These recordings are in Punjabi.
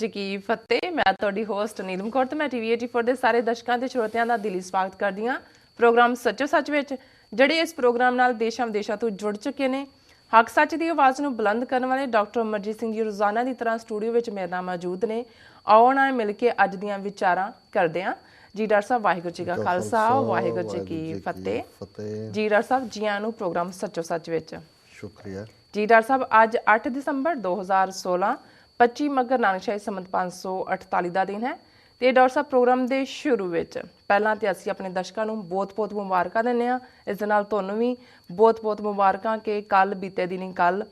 ਜੀ ਕੀ ਫਤਿਹ ਮੈਂ ਤੁਹਾਡੀ ਹੋਸਟ ਨੀਲਮ ਕੌਰ ਤੇ ਮੈਂ ਟੀਵੀ 84 ਦੇ ਸਾਰੇ ਦਰਸ਼ਕਾਂ ਤੇ ਸਰੋਤਿਆਂ ਦਾ ਦਿਲੀ ਸਵਾਗਤ ਕਰਦੀ ਹਾਂ। ਪ੍ਰੋਗਰਾਮ ਸੱਚੋ ਸੱਚ ਵਿੱਚ ਜਿਹੜੇ ਇਸ ਪ੍ਰੋਗਰਾਮ ਨਾਲ ਦੇਸ਼ਾਂ ਵਿਦੇਸ਼ਾਂ ਤੋਂ ਜੁੜ ਚੁੱਕੇ ਨੇ ਹੱਕ ਸੱਚ ਦੀ ਆਵਾਜ਼ ਨੂੰ ਬੁਲੰਦ ਕਰਨ ਵਾਲੇ ਡਾਕਟਰ ਅਮਰਜੀਤ ਸਿੰਘ ਜੀ ਰੋਜ਼ਾਨਾ ਦੀ ਤਰ੍ਹਾਂ ਸਟੂਡੀਓ ਵਿੱਚ ਮੇਰੇ ਨਾਲ ਮੌਜੂਦ ਨੇ। ਆਓ ਨਾ ਮਿਲ ਕੇ ਅੱਜ ਦੀਆਂ ਵਿਚਾਰਾਂ ਕਰਦੇ ਹਾਂ। ਜੀ ਡਾਕਟਰ ਸਾਹਿਬ ਵਾਹਿਗੁਰੂ ਜੀ ਕਾ ਖਾਲਸਾ ਵਾਹਿਗੁਰੂ ਜੀ ਕੀ ਫਤਿਹ। ਫਤਿਹ। ਜੀ ਡਾਕਟਰ ਸਾਹਿਬ ਜੀ ਆਇਆਂ ਨੂੰ ਪ੍ਰੋਗਰਾਮ ਸੱਚੋ ਸੱਚ ਵਿੱਚ। ਸ਼ੁਕਰੀਆ। ਜੀ ਡਾਕਟਰ ਸਾਹਿਬ ਅੱਜ 8 ਦਸੰਬਰ 2016 25 ਮਗਰ ਨਾਨਕਸ਼ਾਹੀ ਸੰਮਤ 548 ਦਾ ਦਿਨ ਹੈ ਤੇ ਡਾਕਟਰ ਸਾਹਿਬ ਪ੍ਰੋਗਰਾਮ ਦੇ ਸ਼ੁਰੂ ਵਿੱਚ। ਪਹਿਲਾਂ ਤੇ ਅਸੀਂ ਆਪਣੇ ਦਰਸ਼ਕਾਂ ਨੂੰ ਬਹੁਤ-ਬਹੁਤ ਮੁਬਾਰਕਾਂ ਦਿੰਦੇ ਹਾਂ। ਇਸ ਦੇ ਨਾਲ ਤੁਹਾਨੂੰ ਵੀ ਬਹੁਤ-ਬਹੁਤ ਮੁਬਾਰਕਾਂ ਕਿ ਕੱਲ ਬੀਤੇ ਦਿਨੀ ਕੱਲ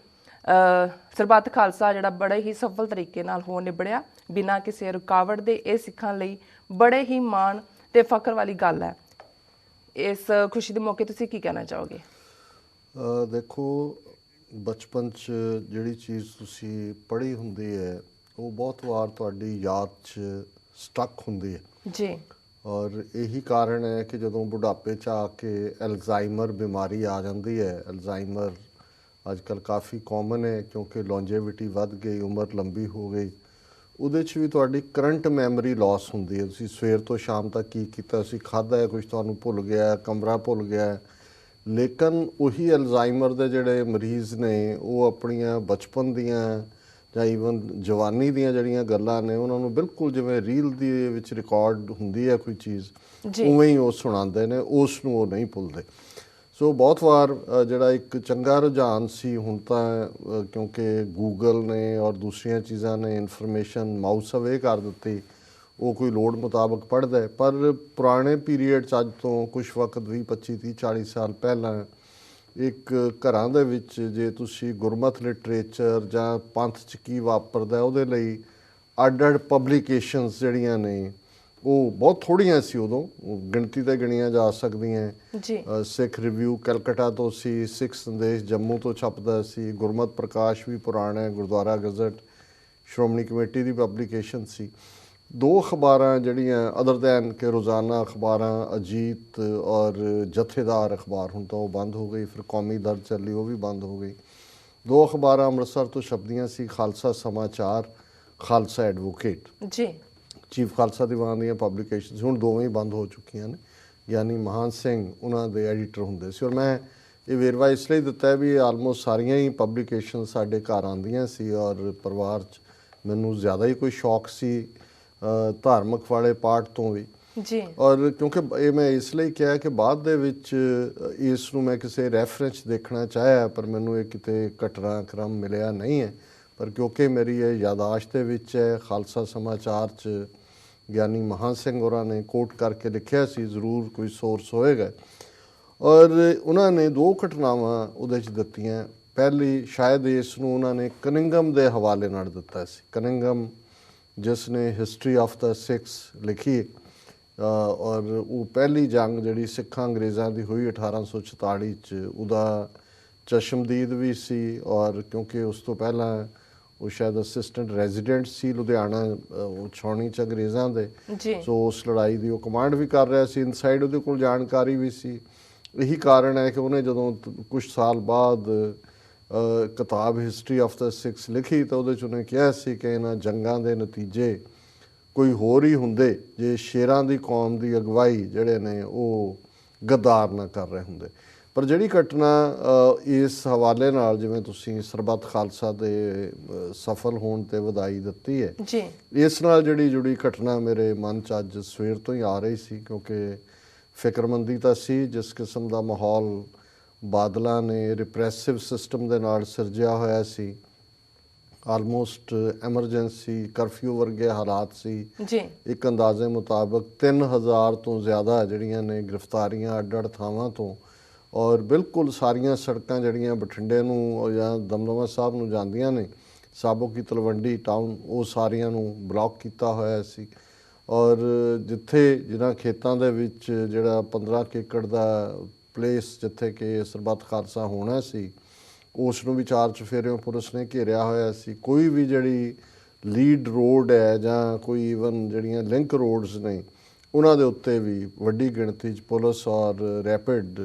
ਸਰਬੱਤ ਖਾਲਸਾ ਜਿਹੜਾ ਬੜੇ ਹੀ ਸਫਲ ਤਰੀਕੇ ਨਾਲ ਹੋ ਨਿਬੜਿਆ। ਬਿਨਾਂ ਕਿਸੇ ਰੁਕਾਵਟ ਦੇ ਇਹ ਸਿੱਖਾਂ ਲਈ ਬੜੇ ਹੀ ਮਾਣ ਤੇ ਫਖਰ ਵਾਲੀ ਗੱਲ ਹੈ। ਇਸ ਖੁਸ਼ੀ ਦੇ ਮੌਕੇ ਤੁਸੀਂ ਕੀ ਕਹਿਣਾ ਚਾਹੋਗੇ? ਦੇਖੋ ਬਚਪਨ ਚ ਜਿਹੜੀ ਚੀਜ਼ ਤੁਸੀਂ ਪੜ੍ਹੀ ਹੁੰਦੀ ਹੈ ਉਹ ਬਹੁਤ ਵਾਰ ਤੁਹਾਡੀ ਯਾਦ ਚ ਸਟਕ ਹੁੰਦੀ ਹੈ। ਜੀ। ਔਰ ਇਹੀ ਕਾਰਨ ਹੈ ਕਿ ਜਦੋਂ ਬੁਢਾਪੇ ਚ ਆ ਕੇ ਅਲਜ਼ਾਈਮਰ ਬਿਮਾਰੀ ਆ ਜਾਂਦੀ ਹੈ ਅਲਜ਼ਾਈਮਰ ਅੱਜਕੱਲ ਕਾਫੀ ਕਾਮਨ ਹੈ ਕਿਉਂਕਿ ਲੌਂਜੇਵਿਟੀ ਵੱਧ ਗਈ ਉਮਰ ਲੰਬੀ ਹੋ ਗਈ। ਉਹਦੇ ਚ ਵੀ ਤੁਹਾਡੀ ਕਰੰਟ ਮੈਮਰੀ ਲਾਸ ਹੁੰਦੀ ਹੈ। ਤੁਸੀਂ ਸਵੇਰ ਤੋਂ ਸ਼ਾਮ ਤੱਕ ਕੀ ਕੀਤਾ ਸੀ? ਖਾਦਾ ਹੈ ਕੁਝ ਤੁਹਾਨੂੰ ਭੁੱਲ ਗਿਆ ਕਮਰਾ ਭੁੱਲ ਗਿਆ। ਲੇਕਿਨ ਉਹੀ ਅਲਜ਼ਾਈਮਰ ਦੇ ਜਿਹੜੇ ਮਰੀਜ਼ ਨੇ ਉਹ ਆਪਣੀਆਂ ਬਚਪਨ ਦੀਆਂ ਜਾਂ ਈਵਨ ਜਵਾਨੀ ਦੀਆਂ ਜਿਹੜੀਆਂ ਗੱਲਾਂ ਨੇ ਉਹਨਾਂ ਨੂੰ ਬਿਲਕੁਲ ਜਿਵੇਂ ਰੀਲ ਦੀ ਵਿੱਚ ਰਿਕਾਰਡ ਹੁੰਦੀ ਹੈ ਕੋਈ ਚੀਜ਼। ਉਵੇਂ ਹੀ ਉਹ ਸੁਣਾਉਂਦੇ ਨੇ ਉਸ ਨੂੰ ਉਹ ਨਹੀਂ ਭੁੱਲਦੇ ਸੋ ਬਹੁਤ ਵਾਰ ਜਿਹੜਾ ਇੱਕ ਚੰਗਾ ਰੁਝਾਨ ਸੀ ਹੁਣ ਤਾਂ ਕਿਉਂਕਿ ਗੂਗਲ ਨੇ ਔਰ ਦੂਸਰੀਆਂ ਚੀਜ਼ਾਂ ਨੇ ਇਨਫੋਰਮੇਸ਼ਨ ਮਾਊਸ ਅਵੇ ਕਰ ਦਿੱਤੀ ਉਹ ਕੋਈ ਲੋੜ ਮੁਤਾਬਕ ਪੜ੍ਹਦਾ ਹੈ। ਪਰ ਪੁਰਾਣੇ ਪੀਰੀਅਡ ਚ ਅੱਜ ਤੋਂ ਕੁਝ ਵਕਤ 20 25 30 40 ਸਾਲ ਪਹਿਲਾਂ ਇੱਕ ਘਰਾਂ ਦੇ ਵਿੱਚ ਜੇ ਤੁਸੀਂ ਗੁਰਮਤ ਲਿਟਰੇਚਰ ਜਾਂ ਪੰਥ ਚ ਕੀ ਵਾਪਰਦਾ ਉਹਦੇ ਲਈ ਅੱਡ-ਅੱਡ ਪਬਲੀਕੇਸ਼ਨਸ ਜਿਹੜੀਆਂ ਨੇ ਉਹ ਬਹੁਤ ਥੋੜੀਆਂ ਸੀ ਉਦੋਂ। ਗਿਣਤੀ ਤੇ ਗਿਣੀਆਂ ਜਾ ਸਕਦੀਆਂ ਜੀ। ਸਿੱਖ ਰਿਵਿਊ ਕਲਕੱਤਾ ਤੋਂ ਸੀ ਸਿੱਖ ਸੰਦੇਸ਼ ਜੰਮੂ ਤੋਂ ਛਪਦਾ ਸੀ ਗੁਰਮਤ ਪ੍ਰਕਾਸ਼ ਵੀ ਪੁਰਾਣਾ ਹੈ ਗੁਰਦੁਆਰਾ ਗਜ਼ਟ ਸ਼੍ਰੋਮਣੀ ਕਮੇਟੀ ਦੀ ਪਬਲੀਕੇਸ਼ਨ ਸੀ। ਦੋ ਅਖਬਾਰਾਂ ਜਿਹੜੀਆਂ ਅਦਰ ਦੈਨ ਕਿ ਰੋਜ਼ਾਨਾ ਅਖਬਾਰਾਂ ਅਜੀਤ ਔਰ ਜਥੇਦਾਰ ਅਖਬਾਰ ਹੁਣ ਤਾਂ ਉਹ ਬੰਦ ਹੋ ਗਈ ਫਿਰ ਕੌਮੀ ਦਰਦ ਚੱਲੀ ਉਹ ਵੀ ਬੰਦ ਹੋ ਗਈ। ਦੋ ਅਖਬਾਰਾਂ ਅੰਮ੍ਰਿਤਸਰ ਤੋਂ ਛਪਦੀਆਂ ਸੀ ਖਾਲਸਾ ਸਮਾਚਾਰ ਖਾਲਸਾ ਐਡਵੋਕੇਟ। ਜੀ। ਚੀਫ ਖਾਲਸਾ ਦੀਵਾਨ ਦੀਆਂ ਪਬਲੀਕੇਸ਼ਨਸ ਹੁਣ ਦੋਵੇਂ ਹੀ ਬੰਦ ਹੋ ਚੁੱਕੀਆਂ ਨੇ ਯਾਨੀ ਮਹਾਨ ਸਿੰਘ ਉਹਨਾਂ ਦੇ ਐਡੀਟਰ ਹੁੰਦੇ ਸੀ। ਔਰ ਮੈਂ ਇਹ ਵੇਰਵਾ ਇਸ ਲਈ ਦਿੱਤਾ ਵੀ ਆਲਮੋਸਟ ਸਾਰੀਆਂ ਹੀ ਪਬਲੀਕੇਸ਼ਨ ਸਾਡੇ ਘਰ ਆਉਂਦੀਆਂ ਸੀ ਔਰ ਪਰਿਵਾਰ 'ਚ ਮੈਨੂੰ ਜ਼ਿਆਦਾ ਹੀ ਕੋਈ ਸ਼ੌਕ ਸੀ ਧਾਰਮਿਕ ਵਾਲੇ ਪਾਰਟ ਤੋਂ ਵੀ। ਜੀ। ਔਰ ਕਿਉਂਕਿ ਇਹ ਮੈਂ ਇਸ ਲਈ ਕਿਹਾ ਕਿ ਬਾਅਦ ਦੇ ਵਿੱਚ ਇਸ ਨੂੰ ਮੈਂ ਕਿਸੇ ਰੈਫਰੈਂਸ ਦੇਖਣਾ ਚਾਹਿਆ ਪਰ ਮੈਨੂੰ ਇਹ ਕਿਤੇ ਘਟਨਾ ਕ੍ਰਮ ਮਿਲਿਆ ਨਹੀਂ ਹੈ। ਪਰ ਕਿਉਂਕਿ ਮੇਰੀ ਇਹ ਯਾਦਾਸ਼ਤ ਦੇ ਵਿੱਚ ਹੈ ਖਾਲਸਾ ਸਮਾਚਾਰ ਚ ਗਿਆਨੀ ਮਹਾਂ ਸਿੰਘ ਹੋਰਾਂ ਨੇ ਕੋਟ ਕਰਕੇ ਲਿਖਿਆ ਸੀ ਜ਼ਰੂਰ ਕੋਈ ਸੋਰਸ ਹੋਏਗਾ। ਔਰ ਉਹਨਾਂ ਨੇ ਦੋ ਘਟਨਾਵਾਂ ਉਹਦੇ ਚ ਦਿੱਤੀਆਂ। ਪਹਿਲੀ ਸ਼ਾਇਦ ਇਸ ਨੂੰ ਉਹਨਾਂ ਨੇ ਕਨਿੰਗਮ ਦੇ ਹਵਾਲੇ ਨਾਲ ਦਿੱਤਾ ਸੀ। ਕਨਿੰਗਮ ਜਿਸ ਨੇ ਹਿਸਟਰੀ ਆਫ ਦਾ ਸਿਕਸ ਲਿਖੀ ਔਰ ਉਹ ਪਹਿਲੀ ਜੰਗ ਜਿਹੜੀ ਸਿੱਖਾਂ ਅੰਗਰੇਜ਼ਾਂ ਦੀ ਹੋਈ 1844 ਚ ਉਹਦਾ ਚਸ਼ਮਦੀਦ ਵੀ ਸੀ ਔਰ ਕਿਉਂਕਿ ਉਸ ਤੋਂ ਪਹਿਲਾਂ ਉਹ ਸ਼ਾਇਦ ਅਸਿਸਟੈਂਟ ਰੈਜ਼ੀਡੈਂਟ ਸੀ ਲੁਧਿਆਣਾ ਛਾਉਣੀ ਚ ਅੰਗਰੇਜ਼ਾਂ ਦੇ ਸੋ ਉਸ ਲੜਾਈ ਦੀ ਉਹ ਕਮਾਂਡ ਵੀ ਕਰ ਰਿਹਾ ਸੀ ਇਨਸਾਈਡ ਉਹਦੇ ਕੋਲ ਜਾਣਕਾਰੀ ਵੀ ਸੀ ਇਹੀ ਕਾਰਨ ਹੈ ਕਿ ਉਹਨੇ ਜਦੋਂ ਕੁਝ ਸਾਲ ਬਾਅਦ ਕਿਤਾਬ ਹਿਸਟਰੀ ਆਫ ਦਾ ਸਿਕਸ ਲਿਖੀ ਤਾਂ ਉਹਦੇ ਚ ਉਹਨੇ ਕਿਹਾ ਸੀ ਕਿ ਇਹਨਾਂ ਜੰਗਾਂ ਦੇ ਨਤੀਜੇ ਕੋਈ ਹੋਰ ਹੀ ਹੁੰਦੇ ਜੇ ਸ਼ੇਰਾਂ ਦੀ ਕੌਮ ਦੀ ਅਗਵਾਈ ਜਿਹੜੇ ਨੇ ਉਹ ਗੱਦਾਰ ਨਾ ਕਰ ਰਹੇ ਹੁੰਦੇ। ਪਰ ਜਿਹੜੀ ਘਟਨਾ ਇਸ ਹਵਾਲੇ ਨਾਲ ਜਿਵੇਂ ਤੁਸੀਂ ਸਰਬੱਤ ਖਾਲਸਾ ਦੇ ਸਫਲ ਹੋਣ ਤੇ ਵਧਾਈ ਦਿੱਤੀ ਹੈ ਜੀ। ਇਸ ਨਾਲ ਜਿਹੜੀ ਜੁੜੀ ਘਟਨਾ ਮੇਰੇ ਮਨ ਚ ਅੱਜ ਸਵੇਰ ਤੋਂ ਹੀ ਆ ਰਹੀ ਸੀ ਕਿਉਂਕਿ ਫਿਕਰਮੰਦੀ ਤਾਂ ਸੀ ਜਿਸ ਕਿਸਮ ਦਾ ਮਾਹੌਲ ਬਾਦਲਾਂ ਨੇ ਰਿਪਰੈਸਿਵ ਸਿਸਟਮ ਦੇ ਨਾਲ ਸਿਰਜਿਆ ਹੋਇਆ ਸੀ। ਆਲਮੋਸਟ ਐਮਰਜੈਂਸੀ ਕਰਫਿਊ ਵਰਗੇ ਹਾਲਾਤ ਸੀ। ਜੀ। ਇੱਕ ਅੰਦਾਜ਼ੇ ਮੁਤਾਬਕ 3000 ਤੋਂ ਜ਼ਿਆਦਾ ਜਿਹੜੀਆਂ ਨੇ ਗ੍ਰਿਫਤਾਰੀਆਂ ਅੱਡ-ਅੱਡ ਥਾਵਾਂ ਤੋਂ ਔਰ ਬਿਲਕੁਲ ਸਾਰੀਆਂ ਸੜਕਾਂ ਜਿਹੜੀਆਂ ਬਠਿੰਡੇ ਨੂੰ ਜਾਂ ਦਮਦਮਾ ਸਾਹਿਬ ਨੂੰ ਜਾਂਦੀਆਂ ਨੇ ਸਾਬੋ ਕੀ ਤਲਵੰਡੀ ਟਾਊਨ ਉਹ ਸਾਰੀਆਂ ਨੂੰ ਬਲੌਕ ਕੀਤਾ ਹੋਇਆ ਸੀ। ਔਰ ਜਿੱਥੇ ਜਿਨ੍ਹਾਂ ਖੇਤਾਂ ਦੇ ਵਿੱਚ ਜਿਹੜਾ 15 ਕੁ ਏਕੜ ਦਾ ਪਲੇਸ ਜਿੱਥੇ ਕਿ ਸਰਬੱਤ ਖਾਲਸਾ ਹੋਣਾ ਸੀ ਉਸ ਨੂੰ ਵੀ ਚਾਰ ਚਫੇਰਿਓਂ ਪੁਲਿਸ ਨੇ ਘੇਰਿਆ ਹੋਇਆ ਸੀ। ਕੋਈ ਵੀ ਜਿਹੜੀ ਲੀਡ ਰੋਡ ਹੈ ਜਾਂ ਕੋਈ ਇਵਨ ਜਿਹੜੀਆਂ ਲਿੰਕ ਰੋਡਸ ਨੇ, ਉਹਨਾਂ ਦੇ ਉੱਤੇ ਵੀ ਵੱਡੀ ਗਿਣਤੀ 'ਚ ਪੁਲਿਸ ਔਰ ਰੈਪਿਡ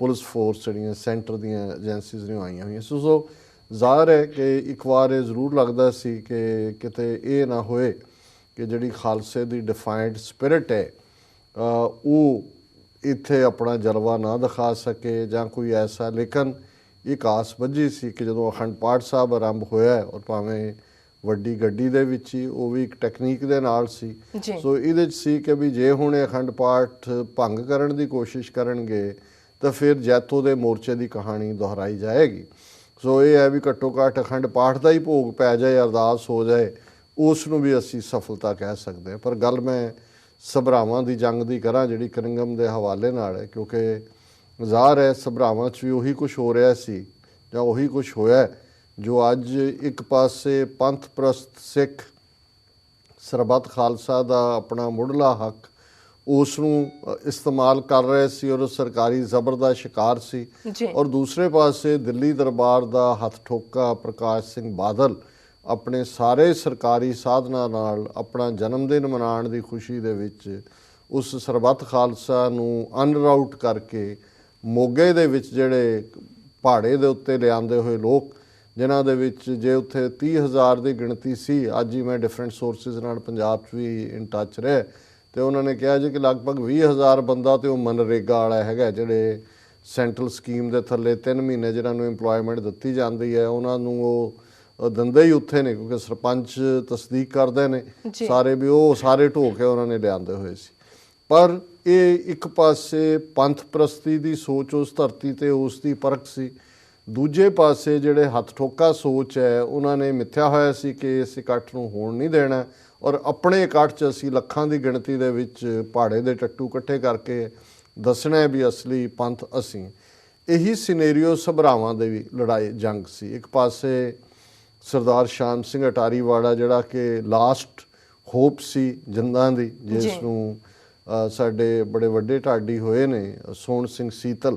ਪੁਲਿਸ ਫੋਰਸ ਜਿਹੜੀਆਂ ਸੈਂਟਰ ਦੀਆਂ ਏਜੰਸੀਜ਼ ਨੇ ਆਈਆਂ ਹੋਈਆਂ। ਸੋ ਸੋ ਜ਼ਾਹਰ ਹੈ ਕਿ ਇੱਕ ਵਾਰ ਇਹ ਜ਼ਰੂਰ ਲੱਗਦਾ ਸੀ ਕਿ ਕਿਤੇ ਇਹ ਨਾ ਹੋਏ ਕਿ ਜਿਹੜੀ ਖਾਲਸੇ ਦੀ ਡਿਫਾਈਨਡ ਸਪਿਰਿਟ ਹੈ ਉਹ ਇੱਥੇ ਆਪਣਾ ਜਲਵਾ ਨਾ ਦਿਖਾ ਸਕੇ ਜਾਂ ਕੋਈ ਐਸਾ ਲੇਕਿਨ ਇੱਕ ਆਸ ਵੱਜੀ ਸੀ ਕਿ ਜਦੋਂ ਅਖੰਡ ਪਾਠ ਸਾਹਿਬ ਆਰੰਭ ਹੋਇਆ ਔਰ ਭਾਵੇਂ ਵੱਡੀ ਗੱਡੀ ਦੇ ਵਿੱਚ ਹੀ ਉਹ ਵੀ ਇੱਕ ਟੈਕਨੀਕ ਦੇ ਨਾਲ ਸੀ। ਸੋ ਇਹਦੇ ਚ ਸੀ ਕਿ ਵੀ ਜੇ ਹੁਣ ਇਹ ਅਖੰਡ ਪਾਠ ਭੰਗ ਕਰਨ ਦੀ ਕੋਸ਼ਿਸ਼ ਕਰਨਗੇ ਤਾਂ ਫਿਰ ਜੈਤੋ ਦੇ ਮੋਰਚੇ ਦੀ ਕਹਾਣੀ ਦੁਹਰਾਈ ਜਾਏਗੀ। ਸੋ ਇਹ ਹੈ ਵੀ ਘੱਟੋ ਘੱਟ ਅਖੰਡ ਪਾਠ ਦਾ ਹੀ ਭੋਗ ਪੈ ਜਾਏ ਅਰਦਾਸ ਹੋ ਜਾਏ ਉਸ ਨੂੰ ਵੀ ਅਸੀਂ ਸਫਲਤਾ ਕਹਿ ਸਕਦੇ ਹਾਂ। ਪਰ ਗੱਲ ਮੈਂ ਸਭਰਾਵਾਂ ਦੀ ਜੰਗ ਦੀ ਕਰਾਂ ਜਿਹੜੀ ਕਰਿੰਗਮ ਦੇ ਹਵਾਲੇ ਨਾਲ ਹੈ ਕਿਉਂਕਿ ਜ਼ਾਹਰ ਹੈ ਸਭਰਾਵਾਂ 'ਚ ਵੀ ਉਹੀ ਕੁਝ ਹੋ ਰਿਹਾ ਸੀ ਜਾਂ ਉਹੀ ਕੁਝ ਹੋਇਆ ਜੋ ਅੱਜ ਇੱਕ ਪਾਸੇ ਪੰਥ ਪ੍ਰਸਤ ਸਿੱਖ ਸਰਬੱਤ ਖਾਲਸਾ ਦਾ ਆਪਣਾ ਮੁੱਢਲਾ ਹੱਕ ਉਸ ਨੂੰ ਇਸਤੇਮਾਲ ਕਰ ਰਹੇ ਸੀ ਔਰ ਸਰਕਾਰੀ ਜ਼ਬਰ ਦਾ ਸ਼ਿਕਾਰ ਸੀ ਔਰ ਦੂਸਰੇ ਪਾਸੇ ਦਿੱਲੀ ਦਰਬਾਰ ਦਾ ਹੱਥ ਠੋਕਾ ਪ੍ਰਕਾਸ਼ ਸਿੰਘ ਬਾਦਲ ਆਪਣੇ ਸਾਰੇ ਸਰਕਾਰੀ ਸਾਧਨਾਂ ਨਾਲ ਆਪਣਾ ਜਨਮ ਦਿਨ ਮਨਾਉਣ ਦੀ ਖੁਸ਼ੀ ਦੇ ਵਿੱਚ ਉਸ ਸਰਬੱਤ ਖਾਲਸਾ ਨੂੰ ਅਨਰਾਊਟ ਕਰਕੇ ਮੋਗੇ ਦੇ ਵਿੱਚ ਜਿਹੜੇ ਪਹਾੜੇ ਦੇ ਉੱਤੇ ਲਿਆਂਦੇ ਹੋਏ ਲੋਕ, ਜਿਨ੍ਹਾਂ ਦੇ ਵਿੱਚ ਜੇ ਉੱਥੇ 30000 ਦੀ ਗਿਣਤੀ ਸੀ, ਅੱਜ ਹੀ ਮੈਂ ਡਿਫਰੈਂਟ ਸੋਰਸਸ ਨਾਲ ਪੰਜਾਬ 'ਚ ਵੀ ਇਨ ਟੱਚ ਰਿਹਾ ਤੇ ਉਹਨਾਂ ਨੇ ਕਿਹਾ ਜੀ ਕਿ ਲਗਭਗ 20000 ਬੰਦਾ ਤੇ ਉਹ ਮਨਰੇਗਾ ਵਾਲਾ ਹੈਗਾ, ਜਿਹੜੇ ਸੈਂਟਰਲ ਸਕੀਮ ਦੇ ਥੱਲੇ 3 ਮਹੀਨੇ ਜਿਹਨਾਂ ਨੂੰ EMPLOYMENT ਦਿੱਤੀ ਜਾਂਦੀ ਹੈ, ਉਹਨਾਂ ਨੂੰ ਉਹ ਦਿੰਦੇ ਹੀ ਉੱਥੇ ਨੇ ਕਿਉਂਕਿ ਸਰਪੰਚ ਤਸਦੀਕ ਕਰਦੇ ਨੇ। ਸਾਰੇ ਵੀ ਉਹ ਸਾਰੇ ਢੋ ਕੇ ਉਹਨਾਂ ਨੇ ਲਿਆਂਦੇ ਹੋਏ ਸੀ। ਪਰ ਇਹ ਇੱਕ ਪਾਸੇ ਪੰਥ ਪ੍ਰਸਤੀ ਦੀ ਸੋਚ ਉਸ ਧਰਤੀ ਤੇ ਉਸ ਦੀ ਪਰਖ ਸੀ। ਦੂਜੇ ਪਾਸੇ ਜਿਹੜੇ ਹੱਥ ਠੋਕਾ ਸੋਚ ਹੈ ਉਹਨਾਂ ਨੇ ਮਿੱਥਿਆ ਹੋਇਆ ਸੀ ਕਿ ਇਸ ਇਕੱਠ ਨੂੰ ਹੋਣ ਨਹੀਂ ਦੇਣਾ। ਔਰ ਆਪਣੇ ਇਕੱਠ 'ਚ ਅਸੀਂ ਲੱਖਾਂ ਦੀ ਗਿਣਤੀ ਦੇ ਵਿੱਚ ਪਹਾੜੇ ਦੇ ਟੱਟੂ ਇਕੱਠੇ ਕਰਕੇ ਦੱਸਣਾ ਹੈ ਵੀ ਅਸਲੀ ਪੰਥ ਅਸੀਂ। ਇਹੀ ਸਿਨੈਰੀਓ ਸਭਰਾਵਾਂ ਦੇ ਵੀ ਲੜਾਈ ਜੰਗ ਸੀ। ਇੱਕ ਪਾਸੇ ਸਰਦਾਰ ਸ਼ਾਮ ਸਿੰਘ ਅਟਾਰੀ ਵਾਲਾ ਜਿਹੜਾ ਕਿ ਲਾਸਟ ਹੋਪ ਸੀ ਜਿੰਦਾਂ ਦੀ ਜਿਸ। ਨੂੰ ਸਾਡੇ ਬੜੇ ਵੱਡੇ ਢਾਡੀ ਹੋਏ ਨੇ ਸੋਹਣ ਸਿੰਘ ਸੀਤਲ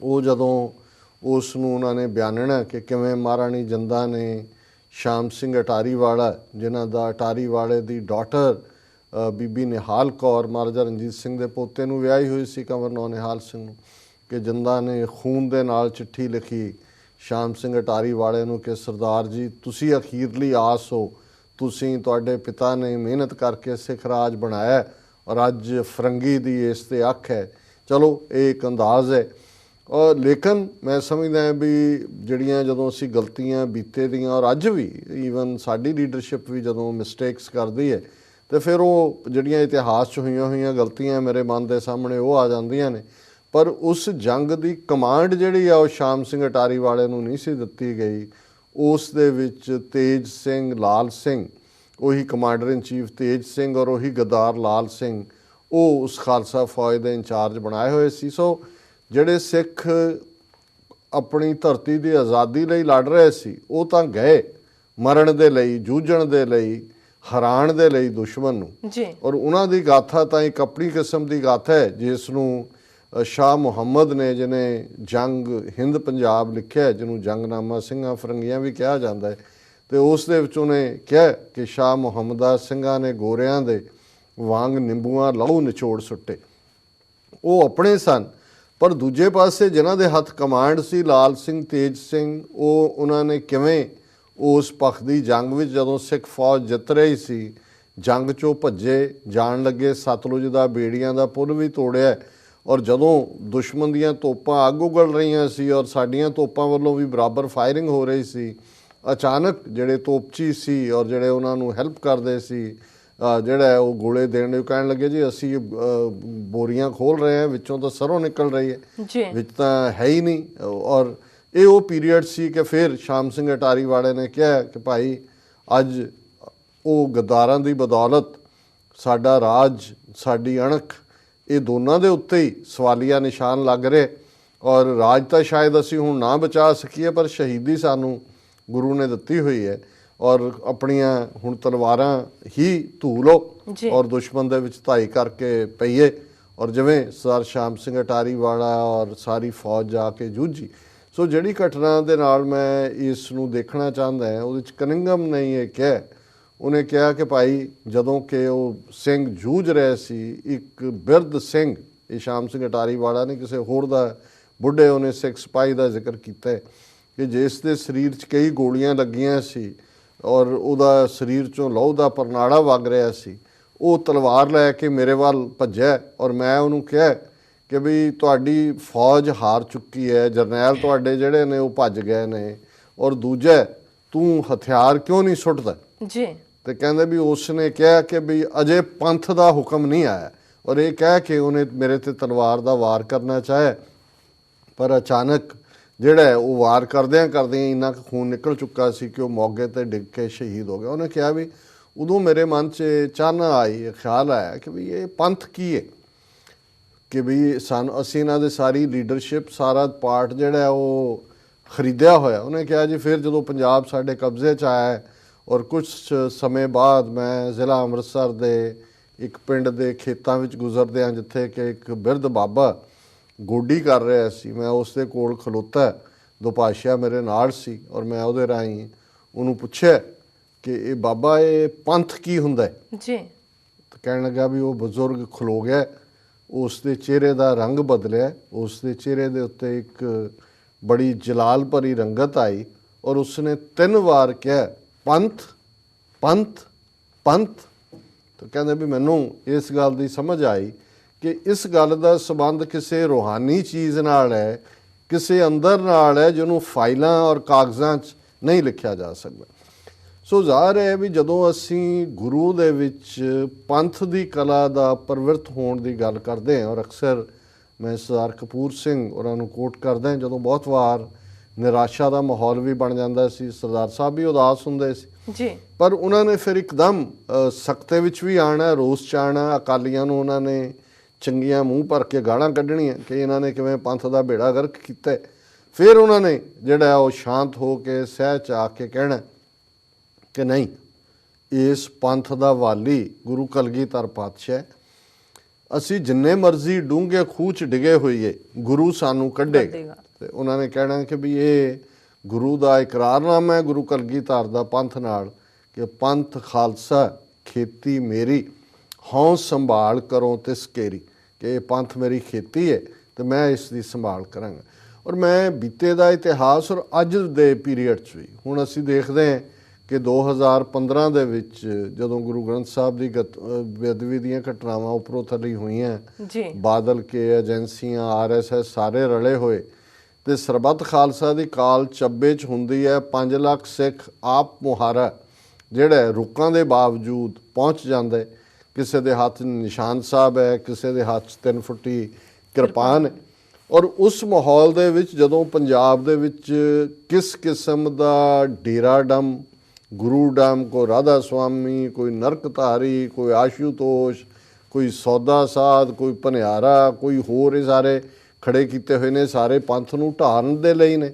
ਉਹ ਜਦੋਂ ਉਸ ਨੂੰ ਉਹਨਾਂ ਨੇ ਬਿਆਨਣਾ ਕਿ ਕਿਵੇਂ ਮਹਾਰਾਣੀ ਜਿੰਦਾ ਨੇ ਸ਼ਾਮ ਸਿੰਘ ਅਟਾਰੀ ਵਾਲਾ ਜਿਨ੍ਹਾਂ ਦਾ ਅਟਾਰੀ ਵਾਲੇ ਦੀ ਡਾਟਰ ਬੀਬੀ ਨਿਹਾਲ ਕੌਰ ਮਹਾਰਾਜਾ ਰਣਜੀਤ ਸਿੰਘ ਦੇ ਪੋਤੇ ਨੂੰ ਵਿਆਹੀ ਹੋਈ ਸੀ ਕੰਵਰ ਨੌ ਨਿਹਾਲ ਸਿੰਘ ਨੂੰ ਕਿ ਜਿੰਦਾ ਨੇ ਖੂਨ ਦੇ ਨਾਲ ਚਿੱਠੀ ਲਿਖੀ ਸ਼ਾਮ ਸਿੰਘ ਅਟਾਰੀ ਵਾਲੇ ਨੂੰ ਕਿ ਸਰਦਾਰ ਜੀ, ਤੁਸੀਂ ਅਖੀਰਲੀ ਆਸ ਹੋ। ਤੁਸੀਂ ਤੁਹਾਡੇ ਪਿਤਾ ਨੇ ਮਿਹਨਤ ਕਰਕੇ ਸਿੱਖ ਰਾਜ ਬਣਾਇਆ ਔਰ ਅੱਜ ਫਰੰਗੀ ਦੀ ਇਸ ਤੇ ਅੱਖ ਹੈ। ਚਲੋ, ਇਹ ਇੱਕ ਅੰਦਾਜ਼ ਹੈ। ਔਰ ਲੇਕਿਨ ਮੈਂ ਸਮਝਦਾ ਵੀ ਜਿਹੜੀਆਂ ਜਦੋਂ ਅਸੀਂ ਗਲਤੀਆਂ ਬੀਤੇ ਦੀਆਂ ਔਰ ਅੱਜ ਵੀ ਈਵਨ ਸਾਡੀ ਲੀਡਰਸ਼ਿਪ ਵੀ ਜਦੋਂ ਮਿਸਟੇਕਸ ਕਰਦੀ ਹੈ, ਤੇ ਫਿਰ ਉਹ ਜਿਹੜੀਆਂ ਇਤਿਹਾਸ 'ਚ ਹੋਈਆਂ ਹੋਈਆਂ ਗਲਤੀਆਂ ਮੇਰੇ ਮਨ ਦੇ ਸਾਹਮਣੇ ਉਹ ਆ ਜਾਂਦੀਆਂ ਨੇ। ਪਰ ਉਸ ਜੰਗ ਦੀ ਕਮਾਂਡ ਜਿਹੜੀ ਆ ਉਹ ਸ਼ਾਮ ਸਿੰਘ ਅਟਾਰੀ ਵਾਲੇ ਨੂੰ ਨਹੀਂ ਸੀ ਦਿੱਤੀ ਗਈ। ਉਸ ਦੇ ਵਿੱਚ ਤੇਜ ਸਿੰਘ ਲਾਲ ਸਿੰਘ ਉਹੀ ਕਮਾਂਡਰ ਇਨ ਚੀਫ ਤੇਜ ਸਿੰਘ ਔਰ ਉਹੀ ਗਦਾਰ ਲਾਲ ਸਿੰਘ ਉਹ ਉਸ ਖਾਲਸਾ ਫੌਜ ਦੇ ਇੰਚਾਰਜ ਬਣਾਏ ਹੋਏ ਸੀ। ਸੋ ਜਿਹੜੇ ਸਿੱਖ ਆਪਣੀ ਧਰਤੀ ਦੀ ਆਜ਼ਾਦੀ ਲਈ ਲੜ ਰਹੇ ਸੀ ਉਹ ਤਾਂ ਗਏ ਮਰਨ ਦੇ ਲਈ ਜੂਝਣ ਦੇ ਲਈ ਹਰਾਣ ਦੇ ਲਈ ਦੁਸ਼ਮਣ ਨੂੰ। ਜੀ। ਔਰ ਉਹਨਾਂ ਦੀ ਗਾਥਾ ਤਾਂ ਇੱਕ ਆਪਣੀ ਕਿਸਮ ਦੀ ਗਾਥਾ ਹੈ ਜਿਸ ਨੂੰ ਸ਼ਾਹ ਮੁਹੰਮਦ ਨੇ ਜਿਹਨੇ ਜੰਗ, ਹਿੰਦ, ਪੰਜਾਬ ਲਿਖਿਆ ਜਿਹਨੂੰ ਜੰਗਨਾਮਾ ਸਿੰਘਾਂ ਫਰੰਗੀਆਂ ਵੀ ਕਿਹਾ ਜਾਂਦਾ ਹੈ, ਤੇ ਉਸ ਦੇ ਵਿੱਚ ਉਹਨੇ ਕਿਹਾ ਕਿ ਸ਼ਾਹ ਮੁਹੰਮਦਾ ਸਿੰਘਾਂ ਨੇ ਗੋਰਿਆਂ ਦੇ ਵਾਂਗ ਨਿੰਬੂਆਂ ਲਹੂ ਨਿਚੋੜ ਸੁੱਟੇ। ਉਹ ਆਪਣੇ ਸਨ, ਪਰ ਦੂਜੇ ਪਾਸੇ ਜਿਨ੍ਹਾਂ ਦੇ ਹੱਥ ਕਮਾਂਡ ਸੀ, ਲਾਲ ਸਿੰਘ, ਤੇਜ ਸਿੰਘ, ਉਹ ਉਹਨਾਂ ਨੇ ਕਿਵੇਂ ਉਸ ਪੱਖ ਦੀ ਜੰਗ ਵਿੱਚ ਜਦੋਂ ਸਿੱਖ ਫੌਜ ਜਿੱਤ ਰਹੀ ਸੀ, ਜੰਗ ਚੋਂ ਭੱਜੇ, ਜਾਣ ਲੱਗੇ, ਸਤਲੁਜ ਦਾ, ਬੇੜੀਆਂ ਦਾ ਪੁਲ ਵੀ ਤੋੜਿਆ ਔਰ ਜਦੋਂ ਦੁਸ਼ਮਣ ਦੀਆਂ ਤੋਪਾਂ ਅੱਗ ਉਗਲ ਰਹੀਆਂ ਸੀ ਔਰ ਸਾਡੀਆਂ ਤੋਪਾਂ ਵੱਲੋਂ ਵੀ ਬਰਾਬਰ ਫਾਇਰਿੰਗ ਹੋ ਰਹੀ ਸੀ ਅਚਾਨਕ ਜਿਹੜੇ ਤੋਪਚੀ ਸੀ ਔਰ ਜਿਹੜੇ ਉਹਨਾਂ ਨੂੰ ਹੈਲਪ ਕਰਦੇ ਸੀ ਜਿਹੜਾ ਉਹ ਗੋਲੇ ਦੇਣ ਨੂੰ ਕਹਿਣ ਲੱਗੇ ਜੀ ਅਸੀਂ ਬੋਰੀਆਂ ਖੋਲ ਰਹੇ ਹਾਂ ਵਿੱਚੋਂ ਤਾਂ ਸਰੋਂ ਨਿਕਲ ਰਹੀ ਹੈ। ਵਿੱਚ ਤਾਂ ਹੈ ਹੀ ਨਹੀਂ। ਔਰ ਇਹ ਉਹ ਪੀਰੀਅਡ ਸੀ ਕਿ ਫਿਰ ਸ਼ਾਮ ਸਿੰਘ ਅਟਾਰੀ ਵਾਲੇ ਨੇ ਕਿਹਾ ਕਿ ਭਾਈ ਅੱਜ ਉਹ ਗਦਾਰਾਂ ਦੀ ਬਦੌਲਤ ਸਾਡਾ ਰਾਜ ਸਾਡੀ ਅਣਖ ਇਹ ਦੋਨਾਂ ਦੇ ਉੱਤੇ ਹੀ ਸਵਾਲੀਆ ਨਿਸ਼ਾਨ ਲੱਗ ਰਹੇ ਔਰ ਰਾਜ ਤਾਂ ਸ਼ਾਇਦ ਅਸੀਂ ਹੁਣ ਨਾ ਬਚਾ ਸਕੀਏ ਪਰ ਸ਼ਹੀਦੀ ਸਾਨੂੰ ਗੁਰੂ ਨੇ ਦਿੱਤੀ ਹੋਈ ਹੈ ਔਰ ਆਪਣੀਆਂ ਹੁਣ ਤਲਵਾਰਾਂ ਹੀ ਧੂ ਜੀ। ਔਰ ਦੁਸ਼ਮਣ ਦੇ ਵਿੱਚ ਧਾਈ ਕਰਕੇ ਪਈਏ ਔਰ ਜਿਵੇਂ ਸਰ ਸ਼ਾਮ ਸਿੰਘ ਅਟਾਰੀ ਵਾਲਾ ਔਰ ਸਾਰੀ ਫੌਜ ਜਾ ਕੇ ਜੂਝੀ ਸੋ ਜਿਹੜੀ ਘਟਨਾ ਦੇ ਨਾਲ ਮੈਂ ਇਸ ਨੂੰ ਦੇਖਣਾ ਚਾਹੁੰਦਾ ਹਾਂ ਉਹਦੇ ਚ ਕਨਿੰਗਮ ਨਹੀਂ ਇਹ ਕਿਹਾ ਉਹਨੇ ਕਿਹਾ ਕਿ ਭਾਈ ਜਦੋਂ ਕਿ ਉਹ ਸਿੰਘ ਜੂਝ ਰਹੇ ਸੀ, ਇੱਕ ਬਿਰਧ ਸਿੰਘ, ਇਹ ਸ਼ਾਮ ਸਿੰਘ ਅਟਾਰੀ ਵਾਲਾ ਨੇ ਕਿਸੇ ਹੋਰ ਦਾ, ਬੁੱਢੇ ਉਹਨੇ ਸਿੱਖ ਸਿਪਾਹੀ ਦਾ ਜ਼ਿਕਰ ਕੀਤਾ ਕਿ ਜਿਸ ਦੇ ਸਰੀਰ 'ਚ ਕਈ ਗੋਲੀਆਂ ਲੱਗੀਆਂ ਸੀ ਔਰ ਉਹਦਾ ਸਰੀਰ 'ਚੋਂ ਲਹੂ ਦਾ ਪਰਨਾੜਾ ਵਗ ਰਿਹਾ ਸੀ, ਉਹ ਤਲਵਾਰ ਲੈ ਕੇ ਮੇਰੇ ਵੱਲ ਭੱਜਿਆ ਔਰ ਮੈਂ ਉਹਨੂੰ ਕਿਹਾ ਕਿ ਵੀ ਤੁਹਾਡੀ ਫੌਜ ਹਾਰ ਚੁੱਕੀ ਹੈ, ਜਰਨੈਲ ਤੁਹਾਡੇ ਜਿਹੜੇ ਨੇ ਉਹ ਭੱਜ ਗਏ ਨੇ ਔਰ ਦੂਜਾ, ਤੂੰ ਹਥਿਆਰ ਕਿਉਂ ਨਹੀਂ ਸੁੱਟਦਾ? ਜੀ। ਤੇ ਕਹਿੰਦੇ ਵੀ ਉਸ ਨੇ ਕਿਹਾ ਕਿ ਵੀ ਅਜੇ ਪੰਥ ਦਾ ਹੁਕਮ ਨਹੀਂ ਆਇਆ। ਔਰ ਇਹ ਕਹਿ ਕੇ ਉਹਨੇ ਮੇਰੇ ਤੇ ਤਲਵਾਰ ਦਾ ਵਾਰ ਕਰਨਾ ਚਾਹਿਆ। ਪਰ ਅਚਾਨਕ ਜਿਹੜਾ ਉਹ ਵਾਰ ਕਰਦਿਆਂ ਕਰਦਿਆਂ ਇੰਨਾ ਕੁ ਖੂਨ ਨਿਕਲ ਚੁੱਕਾ ਸੀ ਕਿ ਉਹ ਮੌਕੇ ਤੇ ਡਿੱਗ ਕੇ ਸ਼ਹੀਦ ਹੋ ਗਿਆ। ਉਹਨੇ ਕਿਹਾ ਵੀ ਉਦੋਂ ਮੇਰੇ ਮਨ 'ਚ ਚਾਨਣਾ ਆਈ, ਖਿਆਲ ਆਇਆ ਕਿ ਵੀ ਇਹ ਪੰਥ ਕੀ ਹੈ ਕਿ ਵੀ ਸਾਨੂੰ ਅਸੀਂ ਇਹਨਾਂ ਦੇ ਸਾਰੀ ਲੀਡਰਸ਼ਿਪ ਸਾਰਾ ਪਾਰਟ ਜਿਹੜਾ ਉਹ ਖਰੀਦਿਆ ਹੋਇਆ। ਉਹਨੇ ਕਿਹਾ ਜੀ, ਫਿਰ ਜਦੋਂ ਪੰਜਾਬ ਸਾਡੇ ਕਬਜ਼ੇ 'ਚ ਆਇਆ ਔਰ ਕੁਝ ਸਮੇਂ ਬਾਅਦ ਮੈਂ ਜ਼ਿਲ੍ਹਾ ਅੰਮ੍ਰਿਤਸਰ ਦੇ ਇੱਕ ਪਿੰਡ ਦੇ ਖੇਤਾਂ ਵਿੱਚ ਗੁਜ਼ਰਦਿਆਂ ਜਿੱਥੇ ਕਿ ਇੱਕ ਬਿਰਧ ਬਾਬਾ ਗੋਡੀ ਕਰ ਰਿਹਾ ਸੀ। ਮੈਂ ਉਸ ਦੇ ਕੋਲ ਖਲੋਤਾ ਦੁਪਾਸ਼ਾ ਮੇਰੇ ਨਾਲ ਸੀ ਔਰ ਮੈਂ ਉਹਦੇ ਰਾਹੀਂ ਉਹਨੂੰ ਪੁੱਛਿਆ ਕਿ ਇਹ ਬਾਬਾ ਇਹ ਪੰਥ ਕੀ ਹੁੰਦਾ? ਹੈ ਜੀ। ਤਾਂ ਕਹਿਣ ਲੱਗਾ ਵੀ ਉਹ ਬਜ਼ੁਰਗ ਖਲੋ ਗਿਆ ਉਸ ਦੇ ਚਿਹਰੇ ਦਾ ਰੰਗ ਬਦਲਿਆ ਉਸ ਦੇ ਚਿਹਰੇ ਦੇ ਉੱਤੇ ਇੱਕ ਬੜੀ ਜਲਾਲ ਭਰੀ ਰੰਗਤ ਆਈ ਔਰ ਉਸਨੇ ਤਿੰਨ ਵਾਰ ਕਿਹਾ ਪੰਥ ਪੰਥ ਪੰਥ। ਤਾਂ ਕਹਿੰਦੇ ਵੀ ਮੈਨੂੰ ਇਸ ਗੱਲ ਦੀ ਸਮਝ ਆਈ ਕਿ ਇਸ ਗੱਲ ਦਾ ਸੰਬੰਧ ਕਿਸੇ ਰੋਹਾਨੀ ਚੀਜ਼ ਨਾਲ ਹੈ, ਕਿਸੇ ਅੰਦਰ ਨਾਲ ਹੈ, ਜਿਹਨੂੰ ਫਾਈਲਾਂ ਔਰ ਕਾਗਜ਼ਾਂ 'ਚ ਨਹੀਂ ਲਿਖਿਆ ਜਾ ਸਕਦਾ। ਸੋ ਜ਼ਾਹਰ ਹੈ ਵੀ ਜਦੋਂ ਅਸੀਂ ਗੁਰੂ ਦੇ ਵਿੱਚ ਪੰਥ ਦੀ ਕਲਾ ਦਾ ਪਰਵਿਰਤ ਹੋਣ ਦੀ ਗੱਲ ਕਰਦੇ ਹਾਂ, ਔਰ ਅਕਸਰ ਮੈਂ ਸਰਦਾਰ ਕਪੂਰ ਸਿੰਘ ਉਹਨਾਂ ਨੂੰ ਕੋਟ ਕਰਦਾ ਜਦੋਂ ਬਹੁਤ ਵਾਰ ਨਿਰਾਸ਼ਾ ਦਾ ਮਾਹੌਲ ਵੀ ਬਣ ਜਾਂਦਾ ਸੀ ਸਰਦਾਰ ਸਾਹਿਬ ਵੀ ਉਦਾਸ ਹੁੰਦੇ ਸੀ ਜੀ ਪਰ ਉਹਨਾਂ ਨੇ ਫਿਰ ਇੱਕਦਮ ਸਖਤੇ ਵਿੱਚ ਵੀ ਆਣਾ ਰੋਸ ਚ ਆਣਾ ਅਕਾਲੀਆਂ ਨੂੰ ਉਹਨਾਂ ਨੇ ਚੰਗੀਆਂ ਮੂੰਹ ਭਰ ਕੇ ਗਾਲਾਂ ਕੱਢਣੀਆਂ ਕਿ ਇਹਨਾਂ ਨੇ ਕਿਵੇਂ ਪੰਥ ਦਾ ਬੇੜਾ ਗਰਕ ਕੀਤਾ। ਫਿਰ ਉਹਨਾਂ ਨੇ ਜਿਹੜਾ ਉਹ ਸ਼ਾਂਤ ਹੋ ਕੇ ਸਹਿ ਚ ਆ ਕੇ ਕਹਿਣਾ ਕਿ ਨਹੀਂ ਇਸ ਪੰਥ ਦਾ ਵਾਲੀ ਗੁਰੂ ਕਲਗੀਧਰ ਪਾਤਸ਼ਾਹ। ਅਸੀਂ ਜਿੰਨੇ ਮਰਜ਼ੀ ਡੂੰਘੇ ਖੂਹ ਚ ਡਿਗੇ ਹੋਈਏ ਗੁਰੂ ਸਾਨੂੰ ਕੱਢੇਗਾ। ਤੇ ਉਹਨਾਂ ਨੇ ਕਹਿਣਾ ਕਿ ਵੀ ਇਹ ਗੁਰੂ ਦਾ ਇਕਰਾਰਨਾਮਾ ਹੈ ਗੁਰੂ ਕਲਗੀਧਰ ਦਾ ਪੰਥ ਨਾਲ ਕਿ ਪੰਥ ਖਾਲਸਾ ਖੇਤੀ ਮੇਰੀ ਹਉ ਸੰਭਾਲ ਕਰੋ ਤਿਸ ਕੇਰੀ ਕਿ ਇਹ ਪੰਥ ਮੇਰੀ ਖੇਤੀ ਹੈ ਤੇ ਮੈਂ ਇਸ ਦੀ ਸੰਭਾਲ ਕਰਾਂਗਾ। ਔਰ ਮੈਂ ਬੀਤੇ ਦਾ ਇਤਿਹਾਸ ਔਰ ਅੱਜ ਦੇ ਪੀਰੀਅਡ 'ਚ ਵੀ ਹੁਣ ਅਸੀਂ ਦੇਖਦੇ ਹਾਂ ਕਿ 2015 ਦੇ ਵਿੱਚ ਜਦੋਂ ਗੁਰੂ ਗ੍ਰੰਥ ਸਾਹਿਬ ਦੀ ਬੇਅਦਬੀ ਦੀਆਂ ਘਟਨਾਵਾਂ ਉੱਪਰੋਂ ਥੱਲੇ ਹੋਈਆਂ ਜੀ। ਬਾਦਲ ਕੇ ਏਜੰਸੀਆਂ ਆਰਐਸਐਸ ਸਾਰੇ ਰਲੇ ਹੋਏ ਤੇ ਸਰਬੱਤ ਖਾਲਸਾ ਦੀ ਕਾਲ ਚੱਬੇ ਚ ਹੁੰਦੀ ਹੈ 5 ਲੱਖ ਸਿੱਖ ਆਪ ਮੁਹਾਰਾ ਜਿਹੜਾ ਹੈ, ਦੇ ਬਾਵਜੂਦ ਪਹੁੰਚ ਜਾਂਦਾ ਕਿਸੇ ਦੇ ਹੱਥ ਨਿਸ਼ਾਨ ਸਾਹਿਬ ਹੈ ਕਿਸੇ ਦੇ ਹੱਥ 'ਚ ਤਿੰਨ ਫੁੱਟੀ ਕਿਰਪਾਨ ਔਰ ਉਸ ਮਾਹੌਲ ਦੇ ਵਿੱਚ ਜਦੋਂ ਪੰਜਾਬ ਦੇ ਵਿੱਚ ਕਿਸ ਕਿਸਮ ਦਾ ਡੇਰਾ ਡਮ ਗੁਰੂ ਡਮ ਕੋ ਰਾਧਾ ਸੁਆਮੀ ਕੋਈ ਨਰਕਧਾਰੀ ਕੋਈ ਆਸ਼ੂਤੋਸ਼ ਕੋਈ ਸੌਦਾ ਸਾਧ ਕੋਈ ਭਨਿਆਰਾ ਕੋਈ ਹੋਰ ਇਹ ਸਾਰੇ ਖੜੇ ਕੀਤੇ ਹੋਏ ਨੇ, ਸਾਰੇ ਪੰਥ ਨੂੰ ਢਾਰਨ ਦੇ ਲਈ ਨੇ।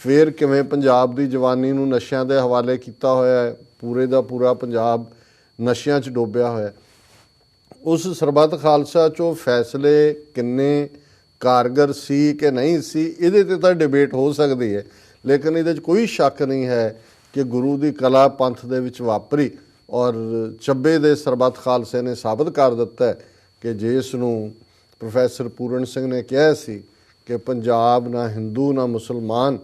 ਫਿਰ ਕਿਵੇਂ ਪੰਜਾਬ ਦੀ ਜਵਾਨੀ ਨੂੰ ਨਸ਼ਿਆਂ ਦੇ ਹਵਾਲੇ ਕੀਤਾ ਹੋਇਆ ਹੈ, ਪੂਰੇ ਦਾ ਪੂਰਾ ਪੰਜਾਬ ਨਸ਼ਿਆਂ 'ਚ ਡੋਬਿਆ ਹੋਇਆ ਹੈ। ਉਸ ਸਰਬੱਤ ਖਾਲਸਾ ਚੋਂ ਫੈਸਲੇ ਕਿੰਨੇ ਕਾਰਗਰ ਸੀ ਕਿ ਨਹੀਂ ਸੀ, ਇਹਦੇ ਤੇ ਤਾਂ ਡਿਬੇਟ ਹੋ ਸਕਦੀ ਹੈ। ਲੇਕਿਨ ਇਹਦੇ 'ਚ ਕੋਈ ਸ਼ੱਕ ਨਹੀਂ ਹੈ ਕਿ ਗੁਰੂ ਦੀ ਕਲਾ ਪੰਥ ਦੇ ਵਿੱਚ ਵਾਪਰੀ ਔਰ ਚੱਬੇ ਦੇ ਸਰਬੱਤ ਖਾਲਸੇ ਨੇ ਸਾਬਤ ਕਰ ਦਿੱਤਾ ਕਿ ਜੇ ਇਸ ਨੂੰ ਪ੍ਰੋਫੈਸਰ ਪੂਰਨ ਸਿੰਘ ਨੇ ਕਿਹਾ ਸੀ ਕਿ ਪੰਜਾਬ ਨਾ ਹਿੰਦੂ ਨਾ ਮੁਸਲਮਾਨ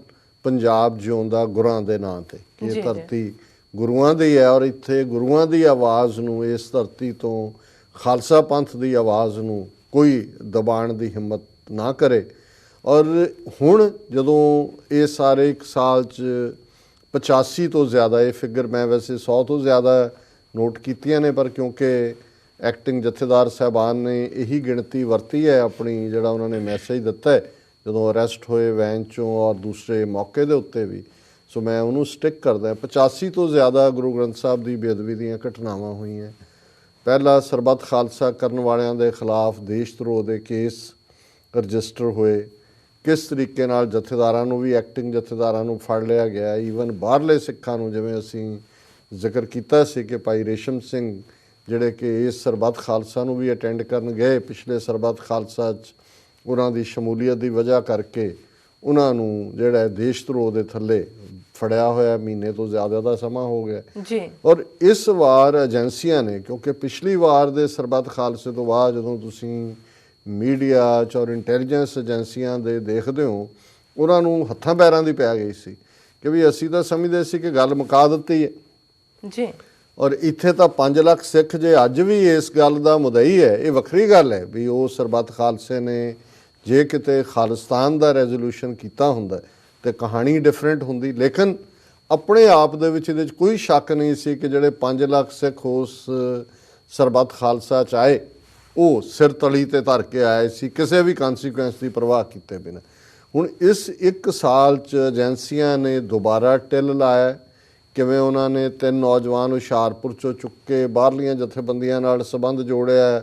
ਪੰਜਾਬ ਜਿਉਂਦਾ ਗੁਰਾਂ ਦੇ ਨਾਂ ਤੇ ਕਿ। ਇਹ ਧਰਤੀ ਗੁਰੂਆਂ ਦੀ ਹੈ ਔਰ ਇੱਥੇ ਗੁਰੂਆਂ ਦੀ ਆਵਾਜ਼ ਨੂੰ ਇਸ ਧਰਤੀ ਤੋਂ ਖਾਲਸਾ ਪੰਥ ਦੀ ਆਵਾਜ਼ ਨੂੰ ਕੋਈ ਦਬਾਉਣ ਦੀ ਹਿੰਮਤ ਨਾ ਕਰੇ ਔਰ ਹੁਣ ਜਦੋਂ ਇਹ ਸਾਰੇ ਇੱਕ ਸਾਲ ਚ 85 ਤੋਂ ਜ਼ਿਆਦਾ ਇਹ ਫਿਗਰ ਮੈਂ ਵੈਸੇ 100 ਤੋਂ ਜ਼ਿਆਦਾ ਨੋਟ ਕੀਤੀਆਂ ਨੇ ਪਰ ਕਿਉਂਕਿ ਐਕਟਿੰਗ ਜਥੇਦਾਰ ਸਾਹਿਬਾਨ ਨੇ ਇਹੀ ਗਿਣਤੀ ਵਰਤੀ ਹੈ, ਆਪਣੀ ਜਿਹੜਾ ਉਹਨਾਂ ਨੇ ਮੈਸੇਜ ਦਿੱਤਾ ਹੈ, ਜਦੋਂ ਅਰੈਸਟ ਹੋਏ ਵੈਨ ਚੋਂ ਔਰ ਦੂਸਰੇ ਮੌਕੇ ਦੇ ਉੱਤੇ ਵੀ। ਸੋ ਮੈਂ ਉਹਨੂੰ ਸਟਿਕ ਕਰਦਾ 85 ਤੋਂ ਜ਼ਿਆਦਾ ਗੁਰੂ ਗ੍ਰੰਥ ਸਾਹਿਬ ਦੀ ਬੇਅਦਬੀ ਦੀਆਂ ਘਟਨਾਵਾਂ ਹੋਈਆਂ। ਪਹਿਲਾ ਸਰਬੱਤ ਖਾਲਸਾ ਕਰਨ ਵਾਲਿਆਂ ਦੇ ਖਿਲਾਫ ਦੇਸ਼ ਧਰੋਹ ਦੇ ਕੇਸ ਰਜਿਸਟਰ ਹੋਏ। ਕਿਸ ਤਰੀਕੇ ਨਾਲ ਜਥੇਦਾਰਾਂ ਨੂੰ ਵੀ ਐਕਟਿੰਗ ਜਥੇਦਾਰਾਂ ਨੂੰ ਫੜ ਲਿਆ ਗਿਆ। ਈਵਨ ਬਾਹਰਲੇ ਸਿੱਖਾਂ ਨੂੰ ਜਿਵੇਂ ਅਸੀਂ ਜ਼ਿਕਰ ਕੀਤਾ ਸੀ ਕਿ ਭਾਈ ਰੇਸ਼ਮ ਸਿੰਘ ਜਿਹੜੇ ਕਿ ਇਸ ਸਰਬੱਤ ਖਾਲਸਾ ਨੂੰ ਵੀ ਅਟੈਂਡ ਕਰਨ ਗਏ ਪਿਛਲੇ ਸਰਬੱਤ ਖਾਲਸਾ 'ਚ ਉਹਨਾਂ ਦੀ ਸ਼ਮੂਲੀਅਤ ਦੀ ਵਜ੍ਹਾ ਕਰਕੇ ਉਹਨਾਂ ਨੂੰ ਜਿਹੜਾ ਦੇਸ਼ ਧਰੋਹ ਦੇ ਥੱਲੇ ਫੜਿਆ ਹੋਇਆ ਮਹੀਨੇ ਤੋਂ ਜ਼ਿਆਦਾ ਦਾ ਸਮਾਂ ਹੋ ਗਿਆ। ਜੀ। ਔਰ ਇਸ ਵਾਰ ਏਜੰਸੀਆਂ ਨੇ ਕਿਉਂਕਿ ਪਿਛਲੀ ਵਾਰ ਦੇ ਸਰਬੱਤ ਖਾਲਸੇ ਤੋਂ ਬਾਅਦ ਜਦੋਂ ਤੁਸੀਂ ਮੀਡੀਆ ਚ ਔਰ ਇੰਟੈਲੀਜੈਂਸ ਏਜੰਸੀਆਂ ਦੇ ਦੇਖਦੇ ਹੋ ਉਹਨਾਂ ਨੂੰ ਹੱਥਾਂ ਪੈਰਾਂ ਦੀ ਪੈ ਗਈ ਸੀ ਕਿ ਵੀ ਅਸੀਂ ਤਾਂ ਸਮਝਦੇ ਸੀ ਕਿ ਗੱਲ ਮੁਕਾ ਦਿੱਤੀ ਹੈ। ਜੀ। ਔਰ ਇੱਥੇ ਤਾਂ 5 ਲੱਖ ਸਿੱਖ ਜੇ ਅੱਜ ਵੀ ਇਸ ਗੱਲ ਦਾ ਮੁਦਈ ਹੈ, ਇਹ ਵੱਖਰੀ ਗੱਲ ਹੈ ਵੀ ਉਹ ਸਰਬੱਤ ਖਾਲਸੇ ਨੇ ਜੇ ਕਿਤੇ ਖਾਲਿਸਤਾਨ ਦਾ ਰੈਜ਼ੋਲੂਸ਼ਨ ਕੀਤਾ ਹੁੰਦਾ ਤੇ ਕਹਾਣੀ ਡਿਫਰੈਂਟ ਹੁੰਦੀ, ਲੇਕਿਨ ਆਪਣੇ ਆਪ ਦੇ ਵਿੱਚ ਇਹਦੇ ਵਿੱਚ ਕੋਈ ਸ਼ੱਕ ਨਹੀਂ ਸੀ ਕਿ ਜਿਹੜੇ 5 ਲੱਖ ਸਿੱਖ ਉਸ ਸਰਬੱਤ ਖਾਲਸਾ ਚ ਆਏ, ਉਹ ਸਿਰ ਤਲੀ ਤੇ ਧਰ ਕੇ ਆਏ ਸੀ, ਕਿਸੇ ਵੀ ਕਨਸੀਕੁਐਂਸ ਦੀ ਪਰਵਾਹ ਕੀਤੇ ਬਿਨਾਂ। ਹੁਣ ਇਸ ਇੱਕ ਸਾਲ ਚ ਏਜੰਸੀਆਂ ਨੇ ਦੁਬਾਰਾ ਟਿਲ ਲਾਇਆ ਕਿਵੇਂ ਉਹਨਾਂ ਨੇ ਤਿੰਨ ਨੌਜਵਾਨ ਹੁਸ਼ਿਆਰਪੁਰ ਚੋਂ ਚੁੱਕ ਕੇ ਬਾਹਰਲੀਆਂ ਜਥੇਬੰਦੀਆਂ ਨਾਲ ਸੰਬੰਧ ਜੋੜਿਆ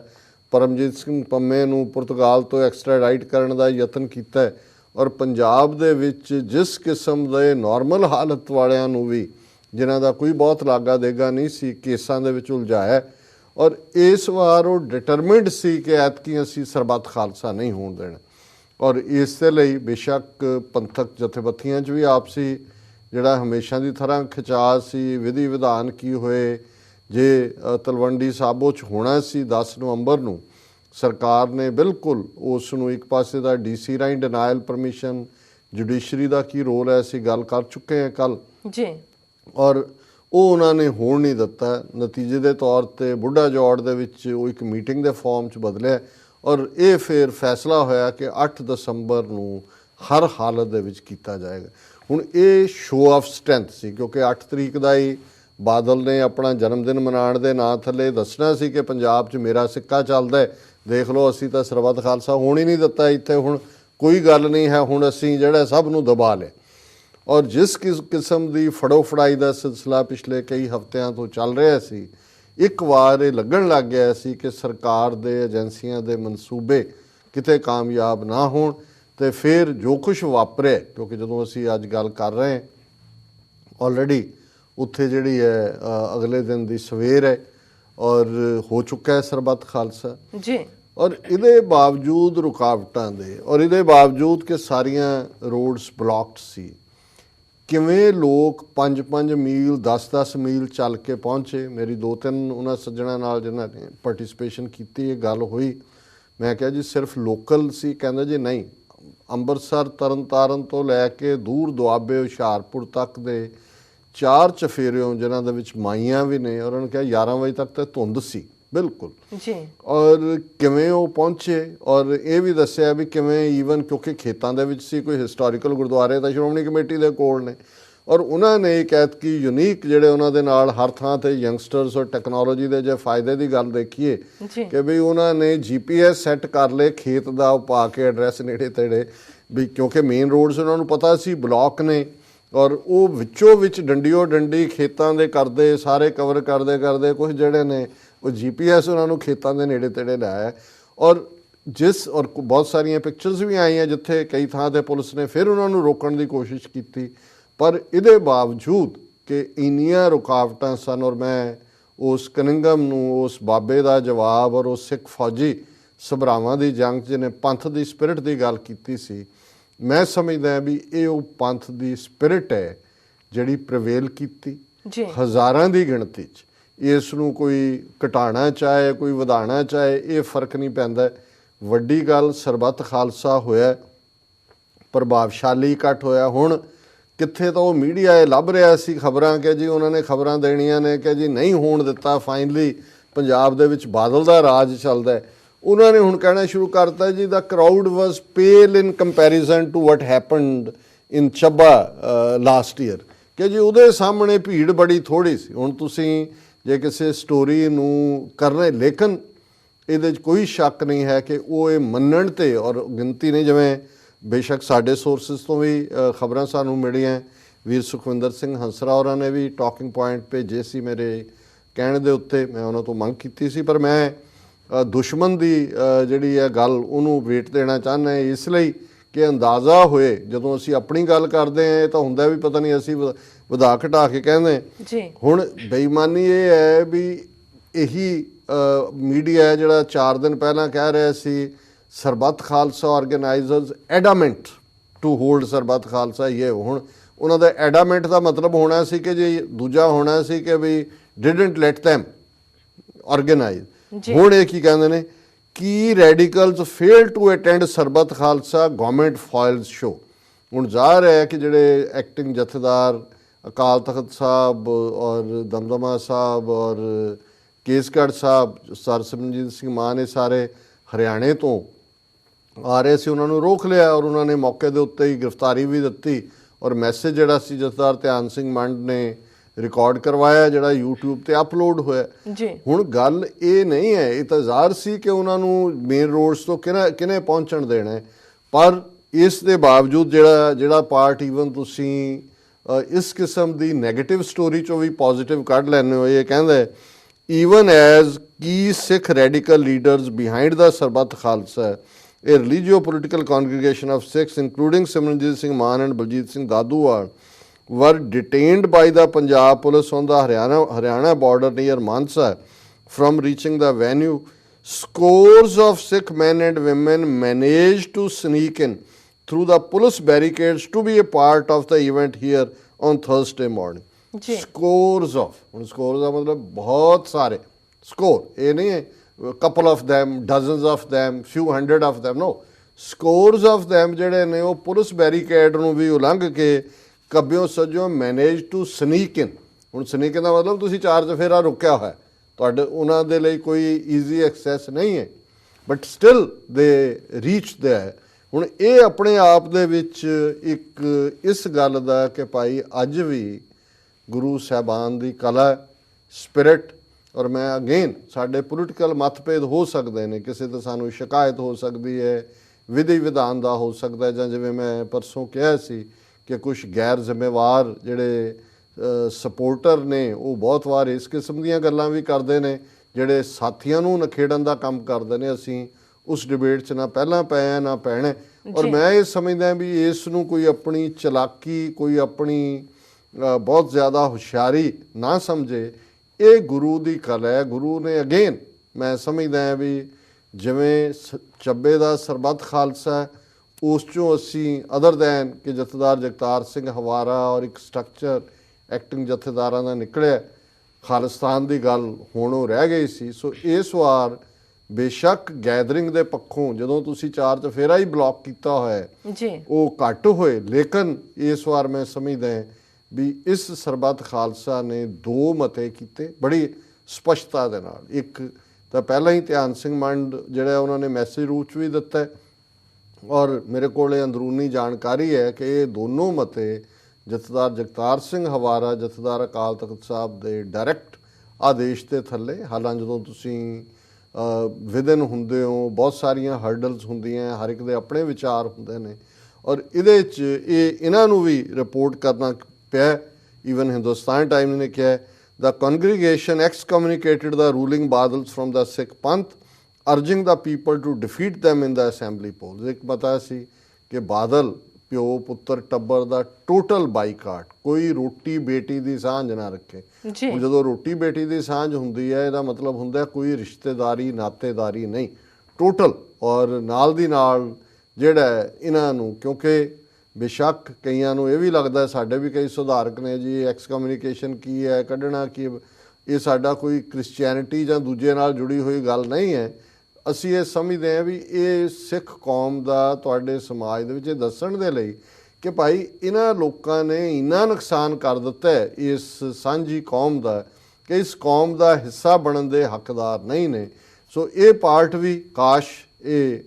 ਪਰਮਜੀਤ ਸਿੰਘ ਪੰਮੇ ਨੂੰ ਪੁਰਤਗਾਲ ਤੋਂ ਐਕਸਟ੍ਰਾਡਾਈਟ ਕਰਨ ਦਾ ਯਤਨ ਕੀਤਾ ਔਰ ਪੰਜਾਬ ਦੇ ਵਿੱਚ ਜਿਸ ਕਿਸਮ ਦੇ ਨਾਰਮਲ ਹਾਲਤ ਵਾਲਿਆਂ ਨੂੰ ਵੀ ਜਿਨ੍ਹਾਂ ਦਾ ਕੋਈ ਬਹੁਤ ਲਾਗਾ ਦੇਗਾ ਨਹੀਂ ਸੀ, ਕੇਸਾਂ ਦੇ ਵਿੱਚ ਉਲਝਾਇਆ ਔਰ ਇਸ ਵਾਰ ਉਹ ਡਿਟਰਮਿੰਡ ਸੀ ਕਿ ਐਤਕੀ ਅਸੀਂ ਸਰਬੱਤ ਖਾਲਸਾ ਨਹੀਂ ਹੋਣ ਦੇਣਾ। ਔਰ ਇਸ ਦੇ ਲਈ ਬੇਸ਼ੱਕ ਪੰਥਕ ਜਥੇਬੰਦੀਆਂ 'ਚ ਵੀ ਆਪਸੀ ਜਿਹੜਾ ਹਮੇਸ਼ਾ ਦੀ ਤਰ੍ਹਾਂ ਖਿਚਾਅ ਸੀ ਵਿਧੀ ਵਿਧਾਨ ਕੀ ਹੋਏ ਜੇ ਤਲਵੰਡੀ ਸਾਬੋ 'ਚ ਹੋਣਾ ਸੀ 10 ਨਵੰਬਰ ਨੂੰ ਸਰਕਾਰ ਨੇ ਬਿਲਕੁਲ ਉਸ ਨੂੰ ਇੱਕ ਪਾਸੇ ਦਾ ਡੀਸੀ ਰਾਈਂ ਡਿਨਾਇਲ ਪਰਮਿਸ਼ਨ ਜੁਡੀਸ਼ਰੀ ਦਾ ਕੀ ਰੋਲ ਹੈ ਅਸੀਂ ਗੱਲ ਕਰ ਚੁੱਕੇ ਹਾਂ ਕੱਲ ਜੀ। ਔਰ ਉਹ ਉਹਨਾਂ ਨੇ ਹੋਣ ਨਹੀਂ ਦਿੱਤਾ। ਨਤੀਜੇ ਦੇ ਤੌਰ ਤੇ ਬੁੱਢਾ ਜੋੜ ਦੇ ਵਿੱਚ ਉਹ ਇੱਕ ਮੀਟਿੰਗ ਦੇ ਫਾਰਮ 'ਚ ਬਦਲਿਆ। ਔਰ ਇਹ ਫਿਰ ਫੈਸਲਾ ਹੋਇਆ ਕਿ 8 ਦਸੰਬਰ ਨੂੰ ਹਰ ਹਾਲਤ ਦੇ ਵਿੱਚ ਕੀਤਾ ਜਾਏਗਾ। ਹੁਣ ਇਹ ਸ਼ੋਅ ਆਫ ਸਟਰੈਂਥ ਸੀ, ਕਿਉਂਕਿ 8 ਤਰੀਕ ਦਾ ਹੀ ਬਾਦਲ ਨੇ ਆਪਣਾ ਜਨਮ ਦਿਨ ਮਨਾਉਣ ਦੇ ਨਾਂ ਥੱਲੇ ਦੱਸਣਾ ਸੀ ਕਿ ਪੰਜਾਬ 'ਚ ਮੇਰਾ ਸਿੱਕਾ ਚੱਲਦਾ ਹੈ। ਦੇਖ ਲਓ, ਅਸੀਂ ਤਾਂ ਸਰਬੱਤ ਖਾਲਸਾ ਹੋਣ ਹੀ ਨਹੀਂ ਦਿੱਤਾ ਇੱਥੇ, ਹੁਣ ਕੋਈ ਗੱਲ ਨਹੀਂ ਹੈ, ਹੁਣ ਅਸੀਂ ਜਿਹੜਾ ਸਭ ਨੂੰ ਦਬਾ ਲਿਆ। ਔਰ ਜਿਸ ਕਿਸ- ਕਿਸਮ ਦੀ ਫੜੋ ਫੜਾਈ ਦਾ ਸਿਲਸਿਲਾ ਪਿਛਲੇ ਕਈ ਹਫ਼ਤਿਆਂ ਤੋਂ ਚੱਲ ਰਿਹਾ ਸੀ, ਇੱਕ ਵਾਰ ਇਹ ਲੱਗਣ ਲੱਗ ਗਿਆ ਸੀ ਕਿ ਸਰਕਾਰ ਦੇ ਏਜੰਸੀਆਂ ਦੇ ਮਨਸੂਬੇ ਕਿਤੇ ਕਾਮਯਾਬ ਨਾ ਹੋਣ। ਤੇ ਫਿਰ ਜੋ ਕੁਝ ਵਾਪਰਿਆ ਕਿਉਂਕਿ ਜਦੋਂ ਅਸੀਂ ਅੱਜ ਗੱਲ ਕਰ ਰਹੇ ਹਾਂ ਆਲਰੇਡੀ ਉੱਥੇ ਜਿਹੜੀ ਹੈ ਅਗਲੇ ਦਿਨ ਦੀ ਸਵੇਰ ਹੈ ਔਰ ਹੋ ਚੁੱਕਾ ਹੈ ਸਰਬੱਤ ਖਾਲਸਾ। ਜੀ। ਔਰ ਇਹਦੇ ਬਾਵਜੂਦ ਰੁਕਾਵਟਾਂ ਦੇ ਔਰ ਇਹਦੇ ਬਾਵਜੂਦ ਕਿ ਸਾਰੀਆਂ ਰੋਡਸ ਬਲੌਕਡ ਸੀ ਕਿਵੇਂ ਲੋਕ 5-5 ਮੀਲ 10-10 ਮੀਲ ਚੱਲ ਕੇ ਪਹੁੰਚੇ? ਮੇਰੀ ਦੋ ਤਿੰਨ ਉਹਨਾਂ ਸੱਜਣਾ ਨਾਲ ਜਿਨ੍ਹਾਂ ਨੇ ਪਾਰਟਿਸਿਪੇਸ਼ਨ ਕੀਤੀ ਇਹ ਗੱਲ ਹੋਈ। ਮੈਂ ਕਿਹਾ ਜੀ ਸਿਰਫ ਲੋਕਲ ਸੀ ਕਹਿੰਦਾ ਜੀ ਨਹੀਂ ਅੰਮ੍ਰਿਤਸਰ ਤਰਨਤਾਰਨ ਤੋਂ ਲੈ ਕੇ ਦੂਰ ਦੁਆਬੇ ਹੁਸ਼ਿਆਰਪੁਰ ਤੱਕ ਦੇ ਚਾਰ ਚਫੇਰਿਓਂ ਜਿਨ੍ਹਾਂ ਦੇ ਵਿੱਚ ਮਾਈਆਂ ਵੀ ਨੇ ਔਰ ਉਹਨਾਂ ਨੇ ਕਿਹਾ 11 ਵਜੇ ਤੱਕ ਤਾਂ ਧੁੰਦ ਸੀ। ਬਿਲਕੁਲ। ਜੀ। ਔਰ ਕਿਵੇਂ ਉਹ ਪਹੁੰਚੇ? ਔਰ ਇਹ ਵੀ ਦੱਸਿਆ ਵੀ ਕਿਵੇਂ ਈਵਨ ਕਿਉਂਕਿ ਖੇਤਾਂ ਦੇ ਵਿੱਚ ਸੀ ਕੋਈ ਹਿਸਟੋਰੀਕਲ ਗੁਰਦੁਆਰੇ ਤਾਂ ਸ਼੍ਰੋਮਣੀ ਕਮੇਟੀ ਦੇ ਕੋਲ ਨੇ। ਔਰ ਉਹਨਾਂ ਨੇ ਇੱਕ ਐਤਕੀ ਯੂਨੀਕ ਜਿਹੜੇ ਉਹਨਾਂ ਦੇ ਨਾਲ ਹਰ ਥਾਂ ਤੇ ਯੰਗਸਟਰਸ ਔਰ ਟੈਕਨੋਲੋਜੀ ਦੇ ਜੇ ਫਾਇਦੇ ਦੀ ਗੱਲ ਦੇਖੀਏ ਕਿ ਵੀ ਉਹਨਾਂ ਨੇ ਜੀਪੀਐਸ ਸੈੱਟ ਕਰ ਲਏ ਖੇਤ ਦਾ ਉਹ ਪਾ ਕੇ ਐਡਰੈਸ ਨੇੜੇ ਤੇੜੇ ਵੀ ਕਿਉਂਕਿ ਮੇਨ ਰੋਡਸ ਉਹਨਾਂ ਨੂੰ ਪਤਾ ਸੀ ਬਲਾਕ ਨੇ ਔਰ ਉਹ ਵਿੱਚੋਂ ਵਿੱਚ ਡੰਡੀਓ ਡੰਡੀ ਖੇਤਾਂ ਦੇ ਕਰਦੇ ਸਾਰੇ ਕਵਰ ਕਰਦੇ ਕਰਦੇ ਕੁਝ ਜਿਹੜੇ ਨੇ ਉਹ ਜੀਪੀਐਸ ਉਹਨਾਂ ਨੂੰ ਖੇਤਾਂ ਦੇ ਨੇੜੇ ਤੇੜੇ ਲਾਇਆ। ਔਰ ਜਿਸ ਔਰ ਬਹੁਤ ਸਾਰੀਆਂ ਪਿਕਚਰਸ ਵੀ ਆਈਆਂ ਜਿੱਥੇ ਕਈ ਥਾਂ ਤੇ ਪੁਲਿਸ ਨੇ ਫਿਰ ਉਹਨਾਂ ਨੂੰ ਰੋਕਣ ਦੀ ਕੋਸ਼ਿਸ਼ ਕੀਤੀ। ਪਰ ਇਹਦੇ ਬਾਵਜੂਦ ਕਿ ਇੰਨੀਆਂ ਰੁਕਾਵਟਾਂ ਸਨ ਔਰ ਮੈਂ ਉਸ ਕਨਿੰਗਮ ਨੂੰ ਉਸ ਬਾਬੇ ਦਾ ਜਵਾਬ ਔਰ ਉਸ ਸਿੱਖ ਫੌਜੀ ਸਭਰਾਵਾਂ ਦੀ ਜੰਗ ਜਿਹਨੇ ਪੰਥ ਦੀ ਸਪਿਰਿਟ ਦੀ ਗੱਲ ਕੀਤੀ ਸੀ ਮੈਂ ਸਮਝਦਾ ਹਾਂ ਵੀ ਇਹ ਉਹ ਪੰਥ ਦੀ ਸਪਿਰਿਟ ਹੈ ਜਿਹੜੀ ਪ੍ਰਵੇਲ ਕੀਤੀ ਹਜ਼ਾਰਾਂ ਦੀ ਗਿਣਤੀ 'ਚ। ਇਸ ਨੂੰ ਕੋਈ ਘਟਾਣਾ ਚਾਹੇ ਕੋਈ ਵਧਾਣਾ ਚਾਹੇ ਇਹ ਫ਼ਰਕ ਨਹੀਂ ਪੈਂਦਾ। ਵੱਡੀ ਗੱਲ ਸਰਬੱਤ ਖਾਲਸਾ ਹੋਇਆ ਪ੍ਰਭਾਵਸ਼ਾਲੀ ਇਕੱਠ ਹੋਇਆ। ਹੁਣ ਕਿੱਥੇ ਤਾਂ ਉਹ ਮੀਡੀਆ ਇਹ ਲੱਭ ਰਿਹਾ ਸੀ ਖਬਰਾਂ ਕਿ ਜੀ ਉਹਨਾਂ ਨੇ ਖਬਰਾਂ ਦੇਣੀਆਂ ਨੇ ਕਿ ਜੀ ਨਹੀਂ ਹੋਣ ਦਿੱਤਾ ਫਾਈਨਲੀ ਪੰਜਾਬ ਦੇ ਵਿੱਚ ਬਾਦਲ ਦਾ ਰਾਜ ਚੱਲਦਾ ਉਹਨਾਂ ਨੇ ਹੁਣ ਕਹਿਣਾ ਸ਼ੁਰੂ ਕਰਤਾ ਜੀ ਦਾ crowd was pale in comparison to what happened in Chabba last year ਕਿ ਜੀ ਉਹਦੇ ਸਾਹਮਣੇ ਭੀੜ ਬੜੀ ਥੋੜੀ ਸੀ। ਹੁਣ ਤੁਸੀਂ ਜੇ ਕਿਸੇ ਸਟੋਰੀ ਨੂੰ ਕਰਨਾ ਲੇਕਿਨ ਇਹਦੇ 'ਚ ਕੋਈ ਸ਼ੱਕ ਨਹੀਂ ਹੈ ਕਿ ਉਹ ਇਹ ਮੰਨਣ ਤੇ ਔਰ ਗਿਣਤੀ ਨੇ ਜਿਵੇਂ ਬੇਸ਼ੱਕ ਸਾਡੇ ਸੋਰਸਸ ਤੋਂ ਵੀ ਖਬਰਾਂ ਸਾਨੂੰ ਮਿਲੀਆਂ ਵੀਰ ਸੁਖਵਿੰਦਰ ਸਿੰਘ ਹੰਸਰਾ ਹੋਰਾਂ ਨੇ ਵੀ ਟਾਕਿੰਗ ਪੁਆਇੰਟ ਭੇਜੇ ਸੀ ਮੇਰੇ ਕਹਿਣ ਦੇ ਉੱਤੇ। ਮੈਂ ਉਹਨਾਂ ਤੋਂ ਮੰਗ ਕੀਤੀ ਸੀ ਪਰ ਮੈਂ ਦੁਸ਼ਮਣ ਦੀ ਜਿਹੜੀ ਹੈ ਗੱਲ ਉਹਨੂੰ ਵੇਟ ਦੇਣਾ ਚਾਹੁੰਦਾ ਹਾਂ। ਇਸ ਲਈ ਕਿ ਅੰਦਾਜ਼ਾ ਹੋਏ ਜਦੋਂ ਅਸੀਂ ਆਪਣੀ ਗੱਲ ਕਰਦੇ ਹਾਂ ਇਹ ਤਾਂ ਹੁੰਦਾ ਵੀ ਪਤਾ ਨਹੀਂ ਅਸੀਂ ਵਧਾ ਘਟਾ ਕੇ ਕਹਿੰਦੇ। ਜੀ। ਹੁਣ ਬੇਈਮਾਨੀ ਇਹ ਹੈ ਵੀ ਇਹੀ ਮੀਡੀਆ ਜਿਹੜਾ 4 ਦਿਨ ਪਹਿਲਾਂ ਕਹਿ ਰਿਹਾ ਸੀ Sarbat Khalsa organisers adamant to hold Sarbat Khalsa ਇਹ ਹੁਣ ਉਹਨਾਂ ਦਾ ਐਡਾਮੈਂਟ ਦਾ ਮਤਲਬ ਹੋਣਾ ਸੀ ਕਿ ਜੇ ਦੂਜਾ ਹੋਣਾ ਸੀ ਕਿ we didn't let them organise. ਹੁਣ ਇਹ ਕੀ ਕਹਿੰਦੇ ਨੇ? ਕੀ radicals fail to attend Sarbat Khalsa government files show ਹੁਣ ਜ਼ਾਹਰ ਹੈ ਕਿ ਜਿਹੜੇ ਐਕਟਿੰਗ ਜਥੇਦਾਰ ਅਕਾਲ ਤਖਤ ਸਾਹਿਬ ਔਰ ਦਮਦਮਾ ਸਾਹਿਬ ਔਰ ਕੇਸਗੜ੍ਹ ਸਾਹਿਬ ਸਰ ਸਿਮਰਨਜੀਤ ਸਿੰਘ ਮਾਨ ਇਹ ਸਾਰੇ ਹਰਿਆਣੇ ਤੋਂ ਆ ਰਹੇ ਸੀ ਉਹਨਾਂ ਨੂੰ ਰੋਕ ਲਿਆ ਔਰ ਉਹਨਾਂ ਨੇ ਮੌਕੇ ਦੇ ਉੱਤੇ ਹੀ ਗ੍ਰਿਫਤਾਰੀ ਵੀ ਦਿੱਤੀ ਔਰ ਮੈਸੇਜ ਜਿਹੜਾ ਸੀ ਜਥੇਦਾਰ ਧਿਆਨ ਸਿੰਘ ਮੰਡ ਨੇ ਰਿਕਾਰਡ ਕਰਵਾਇਆ ਜਿਹੜਾ YouTube ਤੇ ਅਪਲੋਡ ਹੋਇਆ। ਜੀ। ਹੁਣ ਗੱਲ ਇਹ ਨਹੀਂ ਹੈ ਇਹ ਤਾਂ ਜ਼ਾਹਰ ਸੀ ਕਿ ਉਹਨਾਂ ਨੂੰ ਮੇਨ ਰੋਡਸ ਤੋਂ ਕਿਨੇ ਕਿਨੇ ਪਹੁੰਚਣ ਦੇਣਾ ਹੈ। ਪਰ ਇਸ ਦੇ ਬਾਵਜੂਦ ਜਿਹੜਾ ਜਿਹੜਾ ਪਾਰਟ ਈਵਨ ਤੁਸੀਂ ਇਸ ਕਿਸਮ ਦੀ 네ਗੇਟਿਵ ਸਟੋਰੀ ਚੋਂ ਵੀ ਪੋਜ਼ਿਟਿਵ ਕੱਢ ਲੈਣੇ ਹੋ ਇਹ ਕਹਿੰਦਾ even as key Sikh radical leaders behind the Sarbat Khalsa, a religio-political congregation of Sikhs, including Simranjit Singh Maan and Baljit Singh Daduwal, were detained by the Punjab police on the Haryana, Haryana border near Mansa from reaching the venue. Scores of Sikh men and women managed to sneak in through the police barricades to be a part of the event here on Thursday morning. Scores of ਹੁਣ ਸਕੋਰ ਦਾ ਮਤਲਬ ਬਹੁਤ ਸਾਰੇ ਸਕੋਰ ਇਹ ਨਹੀਂ ਹੈ couple of them dozens of them, few hundred of them, no. Scores of them ਜਿਹੜੇ ਨੇ ਉਹ ਪੁਲਿਸ ਬੈਰੀਕੇਡ ਨੂੰ ਵੀ ਉਲੰਘ ਕੇ ਕੱਬਿਓ ਸੱਜੋ ਮੈਨੇਜ ਟੂ ਸਨੀਕ ਇਨ ਹੁਣ ਸਨੀਕ ਇਨ ਦਾ ਮਤਲਬ ਤੁਸੀਂ ਚਾਰਜ ਫੇਰਾ ਰੁਕਿਆ ਹੋਇਆ। ਤੁਹਾਡੇ, ਉਹਨਾਂ ਦੇ ਲਈ ਕੋਈ ਈਜ਼ੀ ਐਕਸੈਸ ਨਹੀਂ ਹੈ। But still they reach there ਹੁਣ ਇਹ ਆਪਣੇ ਆਪ ਦੇ ਵਿੱਚ ਇੱਕ ਇਸ ਗੱਲ ਦਾ ਕਿ ਭਾਈ ਅੱਜ ਵੀ ਗੁਰੂ ਸਾਹਿਬਾਨ ਦੀ ਕਲਾ ਸਪਿਰਿਟ ਔਰ ਮੈਂ ਅਗੇਨ ਸਾਡੇ ਪੋਲੀਟੀਕਲ ਮਤਭੇਦ ਹੋ ਸਕਦੇ ਨੇ ਕਿਸੇ ਤੇ ਸਾਨੂੰ ਸ਼ਿਕਾਇਤ ਹੋ ਸਕਦੀ ਹੈ ਵਿਧੀ ਵਿਧਾਨ ਦਾ ਹੋ ਸਕਦਾ ਜਾਂ ਜਿਵੇਂ ਮੈਂ ਪਰਸੋਂ ਕਿਹਾ ਸੀ ਕਿ ਕੁਝ ਗੈਰ ਜ਼ਿੰਮੇਵਾਰ ਜਿਹੜੇ ਸਪੋਰਟਰ ਨੇ ਉਹ ਬਹੁਤ ਵਾਰ ਇਸ ਕਿਸਮ ਦੀਆਂ ਗੱਲਾਂ ਵੀ ਕਰਦੇ ਨੇ ਜਿਹੜੇ ਸਾਥੀਆਂ ਨੂੰ ਨਖੇੜਨ ਦਾ ਕੰਮ ਕਰਦੇ ਨੇ ਅਸੀਂ ਉਸ ਡਿਬੇਟ 'ਚ ਨਾ ਪਹਿਲਾਂ ਪਏ ਆ ਨਾ ਪੈਣਾ ਔਰ। ਮੈਂ ਇਹ ਸਮਝਦਾ ਵੀ ਇਸ ਨੂੰ ਕੋਈ ਆਪਣੀ ਚਲਾਕੀ ਕੋਈ ਆਪਣੀ ਬਹੁਤ ਜ਼ਿਆਦਾ ਹੁਸ਼ਿਆਰੀ ਨਾ ਸਮਝੇ ਇਹ ਗੁਰੂ ਦੀ ਕਲਾ ਹੈ ਗੁਰੂ ਨੇ ਅਗੇਨ ਮੈਂ ਸਮਝਦਾ ਹਾਂ ਵੀ ਜਿਵੇਂ ਚੱਬੇ ਦਾ ਸਰਬੱਤ ਖਾਲਸਾ ਉਸ ਚੋਂ ਅਸੀਂ ਅਦਰ ਦੈਨ ਕਿ ਜਥੇਦਾਰ ਜਗਤਾਰ ਸਿੰਘ ਹਵਾਰਾ ਔਰ ਇੱਕ ਸਟਰਕਚਰ ਐਕਟਿੰਗ ਜਥੇਦਾਰਾਂ ਦਾ ਨਿਕਲਿਆ ਖਾਲਿਸਤਾਨ ਦੀ ਗੱਲ ਹੁਣ ਉਹ ਰਹਿ ਗਈ ਸੀ। ਸੋ ਇਸ ਵਾਰ ਬੇਸ਼ੱਕ ਗੈਦਰਿੰਗ ਦੇ ਪੱਖੋਂ ਜਦੋਂ ਤੁਸੀਂ ਚਾਰ ਚਫੇਰਾ ਹੀ ਬਲੌਕ ਕੀਤਾ ਹੋਇਆ ਜੀ। ਉਹ ਘੱਟ ਹੋਏ ਲੇਕਿਨ ਇਸ ਵਾਰ ਮੈਂ ਸਮਝਦਾ ਹਾਂ ਵੀ ਇਸ ਸਰਬੱਤ ਖਾਲਸਾ ਨੇ ਦੋ ਮਤੇ ਕੀਤੇ, ਬੜੀ ਸਪਸ਼ਟਤਾ ਦੇ ਨਾਲ। ਇੱਕ ਤਾਂ ਪਹਿਲਾਂ ਹੀ ਧਿਆਨ ਸਿੰਘ ਮੰਡ ਜਿਹੜਾ ਉਹਨਾਂ ਨੇ ਮੈਸੇਜ ਰੂਪ 'ਚ ਵੀ ਦਿੱਤਾ ਹੈ। ਔਰ ਮੇਰੇ ਕੋਲ ਇਹ ਅੰਦਰੂਨੀ ਜਾਣਕਾਰੀ ਹੈ ਕਿ ਇਹ ਦੋਨੋਂ ਮਤੇ ਜਥੇਦਾਰ ਜਗਤਾਰ ਸਿੰਘ ਹਵਾਰਾ, ਜਥੇਦਾਰ ਅਕਾਲ ਤਖਤ ਸਾਹਿਬ ਦੇ ਡਾਇਰੈਕਟ ਆਦੇਸ਼ ਦੇ ਥੱਲੇ। ਹਾਲਾਂ ਜਦੋਂ ਤੁਸੀਂ ਵਿਦਨ ਹੁੰਦੇ ਹੋ, ਬਹੁਤ ਸਾਰੀਆਂ ਹਰਡਲਸ ਹੁੰਦੀਆਂ ਹਰ ਇੱਕ ਦੇ ਆਪਣੇ ਵਿਚਾਰ ਹੁੰਦੇ ਨੇ। ਔਰ ਇਹਦੇ 'ਚ ਇਹ, ਇਹਨਾਂ ਨੂੰ ਵੀ ਰਿਪੋਰਟ ਕਰਨਾ ਪਿਆ ਈਵਨ ਹਿੰਦੁਸਤਾਨ ਟਾਈਮ ਨੇ ਕਿਹਾ the congregation excommunicated the ruling Badals from the Sikh Panth, urging the people to defeat them in the assembly polls. ਇੱਕ ਪਤਾ ਸੀ ਕਿ ਬਾਦਲ ਪਿਓ ਪੁੱਤਰ ਟੱਬਰ ਦਾ ਟੋਟਲ ਬਾਈਕਾਟ ਕੋਈ ਰੋਟੀ ਬੇਟੀ ਦੀ ਸਾਂਝ ਨਾ ਰੱਖੇ। ਜੀ। ਹੁਣ ਜਦੋਂ ਰੋਟੀ ਬੇਟੀ ਦੀ ਸਾਂਝ ਹੁੰਦੀ ਹੈ ਇਹਦਾ ਮਤਲਬ ਹੁੰਦਾ ਹੈ ਕੋਈ ਰਿਸ਼ਤੇਦਾਰੀ ਨਾਤੇਦਾਰੀ ਨਹੀਂ। ਟੋਟਲ ਔਰ ਨਾਲ ਦੀ ਨਾਲ ਜਿਹੜਾ ਇਹਨਾਂ ਨੂੰ ਕਿਉਂਕਿ ਬੇਸ਼ੱਕ ਕਈਆਂ ਨੂੰ ਇਹ ਵੀ ਲੱਗਦਾ ਸਾਡੇ ਵੀ ਕਈ ਸੁਧਾਰਕ ਨੇ ਜੀ ਐਕਸ ਕਮਿਊਨੀਕੇਸ਼ਨ ਕੀ ਹੈ, ਕੱਢਣਾ ਕੀ ਇਹ ਸਾਡਾ ਕੋਈ ਕ੍ਰਿਸਚੀਅਨਿਟੀ ਜਾਂ ਦੂਜੇ ਨਾਲ ਜੁੜੀ ਹੋਈ ਗੱਲ ਨਹੀਂ ਹੈ। ਅਸੀਂ ਇਹ ਸਮਝਦੇ ਹਾਂ ਵੀ ਇਹ ਸਿੱਖ ਕੌਮ ਦਾ ਤੁਹਾਡੇ ਸਮਾਜ ਦੇ ਵਿੱਚ ਇਹ ਦੱਸਣ ਦੇ ਲਈ ਕਿ ਭਾਈ ਇਹਨਾਂ ਲੋਕਾਂ ਨੇ ਇੰਨਾ ਨੁਕਸਾਨ ਕਰ ਦਿੱਤਾ ਹੈ, ਇਸ ਸਾਂਝੀ ਕੌਮ ਦਾ, ਕਿ ਇਸ ਕੌਮ ਦਾ ਹਿੱਸਾ ਬਣਨ ਦੇ ਹੱਕਦਾਰ ਨਹੀਂ ਨੇ। ਸੋ ਇਹ ਪਾਰਟ ਵੀ ਕਾਸ਼ ਇਹ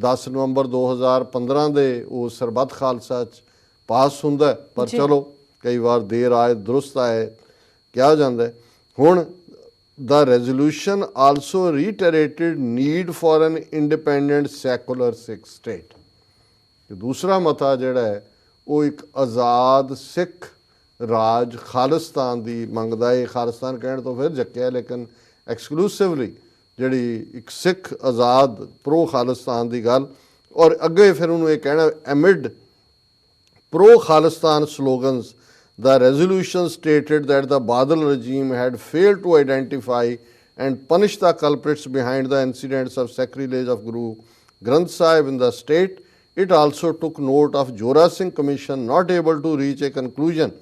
10 ਨਵੰਬਰ 2015 ਦੇ ਉਹ ਸਰਬੱਤ ਖਾਲਸਾ ਚ ਪਾਸ ਹੁੰਦਾ। ਪਰ। ਚਲੋ ਕਈ ਵਾਰ ਦੇਰ ਆਏ ਦਰੁਸਤ ਆਏ ਕਿਹਾ ਜਾਂਦਾ। ਹੁਣ the resolution also reiterated need for an independent secular Sikh state ਤੇ ਦੂਸਰਾ ਮਤਾ ਜਿਹੜਾ ਹੈ ਉਹ ਇੱਕ ਆਜ਼ਾਦ ਸਿੱਖ ਰਾਜ ਖਾਲਿਸਤਾਨ ਦੀ ਮੰਗਦਾ ਹੈ ਖਾਲਿਸਤਾਨ ਕਹਿਣ ਤੋਂ ਫਿਰ ਜੱਕਿਆ ਲੇਕਿਨ ਐਕਸਕਲੂਸਿਵਲੀ ਜਿਹੜੀ ਇੱਕ ਸਿੱਖ ਆਜ਼ਾਦ ਪ੍ਰੋ ਖਾਲਿਸਤਾਨ ਦੀ ਗੱਲ ਔਰ ਅੱਗੇ ਫਿਰ ਉਹਨੂੰ ਇਹ ਕਹਿਣਾ ਐਮਿਡ pro Khalistan slogans, the resolution stated that the Badal regime had failed to identify and punish the culprits behind the incidents of sacrilege of Guru Granth Sahib in the state. It also took note of Jora Singh Commission not able to reach a conclusion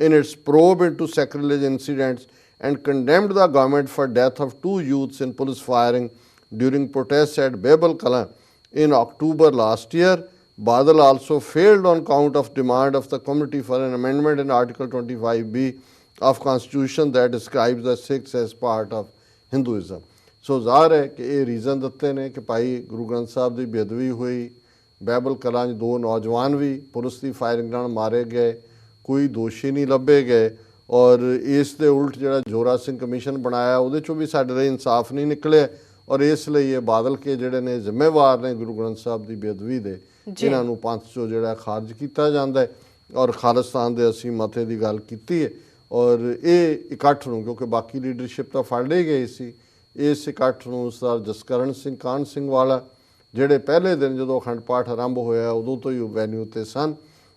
in its probe into sacrilege incidents and condemned the government for death of two youths in police firing during protests at Babel Kala in October last year. Badal also failed on count of demand of the committee for an amendment in Article 25B of Constitution that describes the Sikhs as part of Hinduism. ਸੋ ਜ਼ਾਹਰ ਹੈ ਕਿ ਇਹ ਰੀਜ਼ਨ ਦਿੱਤੇ ਨੇ ਕਿ ਭਾਈ ਗੁਰੂ ਗ੍ਰੰਥ ਸਾਹਿਬ ਦੀ ਬੇਅਦਬੀ ਹੋਈ ਬਾਈਬਲ ਕਲਾਂ 'ਚ ਦੋ ਨੌਜਵਾਨ ਵੀ ਪੁਲਿਸ ਦੀ ਫਾਇਰਿੰਗ ਨਾਲ ਮਾਰੇ ਗਏ ਕੋਈ ਦੋਸ਼ੀ ਨਹੀਂ ਲੱਭੇ ਗਏ ਔਰ ਇਸ ਦੇ ਉਲਟ ਜਿਹੜਾ ਜੋਰਾ ਸਿੰਘ ਕਮਿਸ਼ਨ ਬਣਾਇਆ ਉਹਦੇ ਚੋਂ ਵੀ ਸਾਡੇ ਲਈ ਇਨਸਾਫ ਨਹੀਂ ਨਿਕਲਿਆ। ਔਰ ਇਸ ਲਈ ਇਹ ਬਾਦਲ ਕੇ ਜਿਹੜੇ ਨੇ ਜ਼ਿੰਮੇਵਾਰ ਨੇ ਗੁਰੂ ਗ੍ਰੰਥ ਸਾਹਿਬ ਦੀ ਬੇਅਦਬੀ ਦੇ। ਇਹਨਾਂ ਨੂੰ ਪੰਥ ਚੋਂ ਜਿਹੜਾ ਖਾਰਜ ਕੀਤਾ ਜਾਂਦਾ ਹੈ। ਔਰ ਖਾਲਿਸਤਾਨ ਦੇ ਅਸੀਂ ਮਤੇ ਦੀ ਗੱਲ ਕੀਤੀ ਹੈ। ਔਰ ਇਹ ਇਕੱਠ ਨੂੰ ਕਿਉਂਕਿ ਬਾਕੀ ਲੀਡਰਸ਼ਿਪ ਤਾਂ ਫੜ ਲਈ ਗਈ ਸੀ ਇਸ ਇਕੱਠ ਨੂੰ ਸਰ ਜਸਕਰਨ ਸਿੰਘ ਕਾਨ ਸਿੰਘ ਵਾਲਾ ਜਿਹੜੇ ਪਹਿਲੇ ਦਿਨ ਜਦੋਂ ਅਖੰਡ ਪਾਠ ਆਰੰਭ ਹੋਇਆ ਉਦੋਂ ਤੋਂ ਹੀ ਵੈਨਿਊ ਤੇ ਸਨ।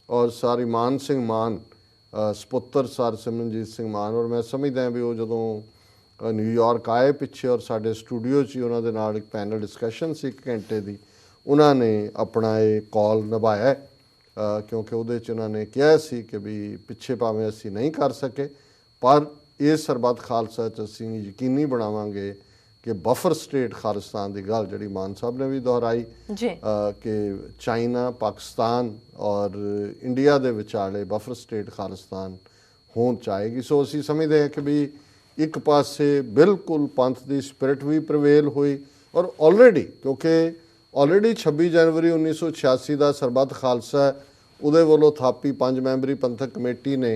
ਔਰ ਸਰ ਇਮਾਨ ਸਿੰਘ ਮਾਨ ਸਪੁੱਤਰ ਸਰ ਸਿਮਰਨਜੀਤ ਸਿੰਘ ਮਾਨ। ਔਰ ਮੈਂ ਸਮਝਦਾ ਹਾਂ ਵੀ ਉਹ ਜਦੋਂ ਅ, ਨਿਊਯਾਰਕ ਆਏ ਪਿੱਛੇ ਔਰ ਸਾਡੇ ਸਟੂਡੀਓ 'ਚ ਹੀ ਉਹਨਾਂ ਦੇ ਨਾਲ ਇੱਕ ਪੈਨਲ ਡਿਸਕਸ਼ਨ ਸੀ ਇੱਕ ਘੰਟੇ ਦੀ ਉਹਨਾਂ ਨੇ ਆਪਣਾ ਇਹ ਕਾਲ ਨਿਭਾਇਆ। ਕਿਉਂਕਿ ਉਹਦੇ 'ਚ ਉਹਨਾਂ ਨੇ ਕਿਹਾ ਸੀ ਕਿ ਵੀ ਪਿੱਛੇ ਭਾਵੇਂ ਅਸੀਂ ਨਹੀਂ ਕਰ ਸਕੇ ਪਰ ਇਹ ਸਰਬੱਤ ਖਾਲਸਾ 'ਚ ਅਸੀਂ ਯਕੀਨੀ ਬਣਾਵਾਂਗੇ ਕਿ ਬਫਰ ਸਟੇਟ ਖਾਲਿਸਤਾਨ ਦੀ ਗੱਲ ਜਿਹੜੀ ਮਾਨ ਸਾਹਿਬ ਨੇ ਵੀ ਦੁਹਰਾਈ ਜੀ। ਕਿ ਚਾਈਨਾ ਪਾਕਿਸਤਾਨ ਔਰ ਇੰਡੀਆ ਦੇ ਵਿਚਾਲੇ ਬਫਰ ਸਟੇਟ ਖਾਲਿਸਤਾਨ ਹੋਣ ਚਾਹੇਗੀ। ਸੋ ਅਸੀਂ ਸਮਝਦੇ ਹਾਂ ਕਿ ਵੀ ਇੱਕ ਪਾਸੇ ਬਿਲਕੁਲ ਪੰਥ ਦੀ ਸਪਿਰਿਟ ਵੀ ਪ੍ਰਵੇਲ ਹੋਈ ਔਰ ਆਲਰੇਡੀ ਕਿਉਂਕਿ ਆਲਰੇਡੀ 26 ਜਨਵਰੀ 1986 ਦਾ ਸਰਬੱਤ ਖਾਲਸਾ ਉਹਦੇ ਵੱਲੋਂ ਥਾਪੀ ਪੰਜ ਮੈਂਬਰੀ ਪੰਥਕ ਕਮੇਟੀ ਨੇ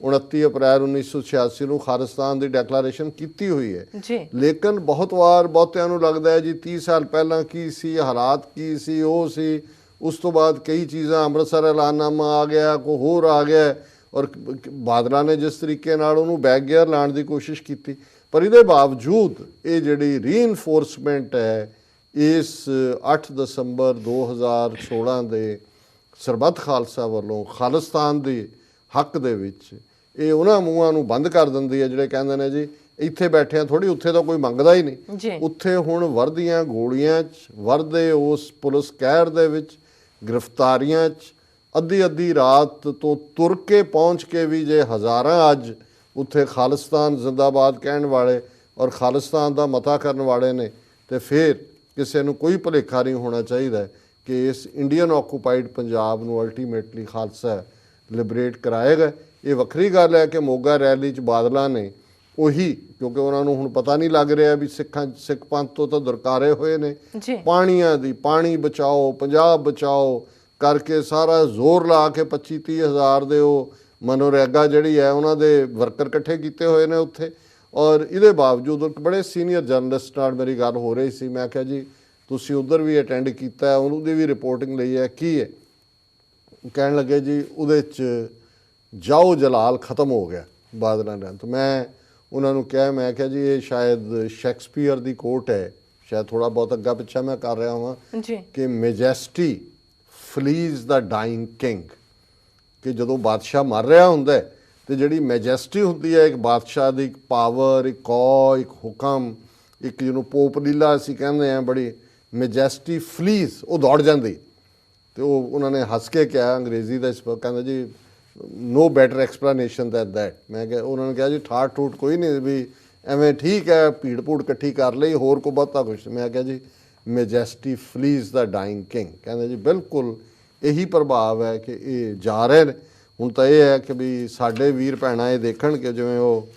29 ਅਪ੍ਰੈਲ 1986 ਨੂੰ ਖਾਲਿਸਤਾਨ ਦੀ ਡੈਕਲੇਰੇਸ਼ਨ ਕੀਤੀ ਹੋਈ ਹੈ। ਜੀ। ਲੇਕਿਨ ਬਹੁਤ ਵਾਰ ਬਹੁਤਿਆਂ ਨੂੰ ਲੱਗਦਾ ਹੈ ਜੀ 30 ਸਾਲ ਪਹਿਲਾਂ ਕੀ ਸੀ ਹਾਲਾਤ ਕੀ ਸੀ ਉਹ ਸੀ। ਉਸ ਤੋਂ ਬਾਅਦ ਕਈ ਚੀਜ਼ਾਂ ਅੰਮ੍ਰਿਤਸਰ ਐਲਾਨਨਾਮਾ ਆ ਗਿਆ ਕੋ ਹੋਰ ਆ ਗਿਆ ਔਰ ਬਾਦਲਾਂ ਨੇ ਜਿਸ ਤਰੀਕੇ ਨਾਲ ਉਹਨੂੰ ਬੈਕ ਗੇਅਰ ਲਾਉਣ ਦੀ ਕੋਸ਼ਿਸ਼ ਕੀਤੀ। ਪਰ ਇਹਦੇ ਬਾਵਜੂਦ ਇਹ ਜਿਹੜੀ ਰੀਇਨਫੋਰਸਮੈਂਟ ਹੈ ਇਸ 8 ਦਸੰਬਰ 2016 ਦੇ ਸਰਬੱਤ ਖਾਲਸਾ ਵੱਲੋਂ ਖਾਲਿਸਤਾਨ ਦੇ ਹੱਕ ਦੇ ਵਿੱਚ ਇਹ ਉਹਨਾਂ ਮੂੰਹਾਂ ਨੂੰ ਬੰਦ ਕਰ ਦਿੰਦੀ ਹੈ ਜਿਹੜੇ ਕਹਿੰਦੇ ਨੇ ਜੀ ਇੱਥੇ ਬੈਠੇ ਆ ਥੋੜੀ ਉੱਥੇ ਤਾਂ ਕੋਈ ਮੰਗਦਾ ਹੀ ਨਹੀਂ। ਉੱਥੇ ਹੁਣ ਵਰਦੀਆਂ ਗੋਲੀਆਂ 'ਚ ਵਰਦੇ ਉਸ ਪੁਲਿਸ ਕਹਿਰ ਦੇ ਵਿੱਚ ਗ੍ਰਿਫਤਾਰੀਆਂ 'ਚ ਅੱਧੀ ਅੱਧੀ ਰਾਤ ਤੋਂ ਤੁਰ ਕੇ ਪਹੁੰਚ ਕੇ ਵੀ ਜੇ ਹਜ਼ਾਰਾਂ ਅੱਜ ਉੱਥੇ ਖਾਲਿਸਤਾਨ ਜ਼ਿੰਦਾਬਾਦ ਕਹਿਣ ਵਾਲੇ ਔਰ ਖਾਲਿਸਤਾਨ ਦਾ ਮਤਾ ਕਰਨ ਵਾਲੇ ਨੇ ਤੇ ਫਿਰ ਕਿਸੇ ਨੂੰ ਕੋਈ ਭੁਲੇਖਾ ਨਹੀਂ ਹੋਣਾ ਚਾਹੀਦਾ ਕਿ ਇਸ ਇੰਡੀਅਨ ਆਕੂਪਾਈਡ ਪੰਜਾਬ ਨੂੰ ਅਲਟੀਮੇਟਲੀ ਖਾਲਸਾ ਲਿਬਰੇਟ ਕਰਾਏਗਾ ਇਹ ਵੱਖਰੀ ਗੱਲ ਹੈ ਕਿ ਮੋਗਾ ਰੈਲੀ 'ਚ ਬਾਦਲਾਂ ਨੇ ਉਹੀ ਕਿਉਂਕਿ ਉਹਨਾਂ ਨੂੰ ਹੁਣ ਪਤਾ ਨਹੀਂ ਲੱਗ ਰਿਹਾ ਵੀ ਸਿੱਖਾਂ ਸਿੱਖ ਪੰਥ ਤੋਂ ਤਾਂ ਦੁਰਕਾਰੇ ਹੋਏ ਨੇ। ਪਾਣੀਆਂ ਦੀ ਪਾਣੀ ਬਚਾਓ ਪੰਜਾਬ ਬਚਾਓ ਕਰਕੇ ਸਾਰਾ ਜ਼ੋਰ ਲਾ ਕੇ 25 30 ਹਜ਼ਾਰ ਦੇ ਉਹ ਮਨੋਰੈਗਾ ਜਿਹੜੀ ਹੈ ਉਹਨਾਂ ਦੇ ਵਰਕਰ ਇਕੱਠੇ ਕੀਤੇ ਹੋਏ ਨੇ ਉੱਥੇ। ਔਰ ਇਹਦੇ ਬਾਵਜੂਦ ਬੜੇ ਸੀਨੀਅਰ ਜਰਨਲਿਸਟ ਨਾਲ ਮੇਰੀ ਗੱਲ ਹੋ ਰਹੀ ਸੀ। ਮੈਂ ਕਿਹਾ ਜੀ ਤੁਸੀਂ ਉਧਰ ਵੀ ਅਟੈਂਡ ਕੀਤਾ ਹੈ ਉਹਦੀ ਵੀ ਰਿਪੋਰਟਿੰਗ ਲਈ ਹੈ ਕੀ ਹੈ? ਕਹਿਣ ਲੱਗੇ ਜੀ ਉਹਦੇ ਚ ਜਾਓ ਜਲਾਲ ਖਤਮ ਹੋ ਗਿਆ ਬਾਦਲਾਂ ਨੇ ਤਾਂ। ਮੈਂ ਉਹਨਾਂ ਨੂੰ ਕਿਹਾ ਮੈਂ ਕਿਹਾ ਜੀ ਇਹ ਸ਼ਾਇਦ ਸ਼ੈਕਸਪੀਅਰ ਦੀ ਕੋਟ ਹੈ। ਸ਼ਾਇਦ ਥੋੜਾ ਬਹੁਤ ਅੱਗਾ ਪਿੱਛਾ ਮੈਂ ਕਰ ਰਿਹਾ ਹਾਂ ਜੀ। ਕਿ ਮੈਜੈਸਟੀ ਫਲੀਜ਼ ਦਾ ਡਾਈਂਗ ਕਿੰਗ। ਕਿ ਜਦੋਂ ਬਾਦਸ਼ਾਹ ਮਰ ਰਿਹਾ ਹੁੰਦਾ ਤੇ ਜਿਹੜੀ ਮੈਜੈਸਟੀ ਹੁੰਦੀ ਹੈ ਇੱਕ ਬਾਦਸ਼ਾਹ ਦੀ ਇੱਕ ਪਾਵਰ ਇੱਕ ਕੋ ਇੱਕ ਹੁਕਮ ਇੱਕ ਜਿਹਨੂੰ ਪੋਪ ਲੀਲਾ ਅਸੀਂ ਕਹਿੰਦੇ ਆ ਬੜੀ ਮੈਜੈਸਟੀ ਫਲੀਜ਼ ਉਹ ਦੌੜ ਜਾਂਦੀ। ਤੇ ਉਹ ਉਹਨਾਂ ਨੇ ਹੱਸ ਕੇ ਕਿਹਾ ਅੰਗਰੇਜ਼ੀ ਦਾ ਇਸ ਕਹਿੰਦਾ ਜੀ no better explanation that that ਮੈਂ ਕਿਹਾ, ਉਹਨਾਂ ਨੇ ਕਿਹਾ ਜੀ, ਠਾਠ ਠੂਠ ਕੋਈ ਨਹੀਂ ਵੀ ਐਵੇਂ ਠੀਕ ਹੈ ਭੀੜ ਭੂੜ ਇਕੱਠੀ ਕਰ ਲਈ, ਹੋਰ ਕੋ ਬਹੁਤਾ ਕੁਛ ਮੈਂ ਕਿਹਾ ਜੀ ਮੈਜੈਸਟੀ ਫਲੀਜ਼ ਦਾ ਡਾਈਂਗ ਕਿੰਗ ਕਹਿੰਦੇ ਜੀ, ਬਿਲਕੁਲ ਇਹੀ ਪ੍ਰਭਾਵ ਹੈ ਕਿ ਇਹ ਜਾ ਰਹੇ ਨੇ। ਹੁਣ ਤਾਂ ਇਹ ਹੈ ਕਿ ਵੀ ਸਾਡੇ ਵੀਰ ਭੈਣਾਂ ਇਹ ਦੇਖਣ ਕਿ ਜਿਵੇਂ ਉਹ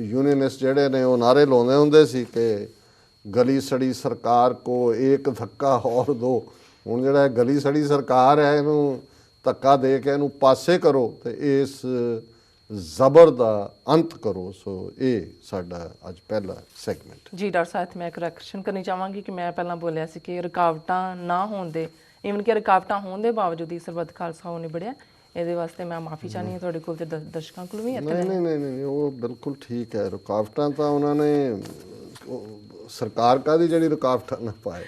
ਯੂਨੀਅਨਿਸਟ ਜਿਹੜੇ ਨੇ, ਉਹ ਨਾਰੇ ਲਾਉਂਦੇ ਹੁੰਦੇ ਸੀ ਕਿ ਗਲੀ ਸੜੀ ਸਰਕਾਰ ਕੋ ਇੱਕ ਧੱਕਾ ਹੋਰ ਦੋ। ਹੁਣ ਜਿਹੜਾ ਗਲੀ ਸੜੀ ਸਰਕਾਰ ਹੈ ਇਹਨੂੰ ਧੱਕਾ ਦੇ ਕੇ ਇਹਨੂੰ ਪਾਸੇ ਕਰੋ ਤੇ ਇਸ ਜ਼ਬਰ ਦਾ ਅੰਤ ਕਰੋ। ਸੋ ਇਹ ਸਾਡਾ ਅੱਜ ਪਹਿਲਾ ਸੈਗਮੈਂਟ। ਜੀ ਡਾਕਟਰ ਸਾਹਿਬ ਮੈਂ ਕਰੈਕਸ਼ਨ ਕਰਨੀ ਚਾਹਾਂਗੀ ਕਿ ਮੈਂ ਪਹਿਲਾਂ ਬੋਲਿਆ ਸੀ ਕਿ ਰੁਕਾਵਟਾਂ ਨਾ ਹੋਣ ਦੇ ਇਵਨ ਕਿ ਰੁਕਾਵਟਾਂ ਹੋਣ ਦੇ ਬਾਵਜੂਦ ਹੀ ਸਰਬੱਤ ਖਾਲਸਾ ਹੋ ਨਿਬੜਿਆ। ਇਹਦੇ ਵਾਸਤੇ ਮੈਂ ਮਾਫੀ ਚਾਹਨੀ ਹਾਂ ਤੁਹਾਡੇ ਕੋਲ ਤੇ ਦਰ- ਦਰਸ਼ਕਾਂ ਕੋਲ ਵੀ ਨਹੀਂ ਨਹੀਂ ਨਹੀਂ ਉਹ ਬਿਲਕੁਲ ਠੀਕ ਹੈ। ਰੁਕਾਵਟਾਂ ਤਾਂ ਉਹਨਾਂ ਨੇ ਸਰਕਾਰ ਕਾਦੀ ਜਿਹੜੀ ਰੁਕਾਵਟਾਂ ਨਾ ਪਾਏ?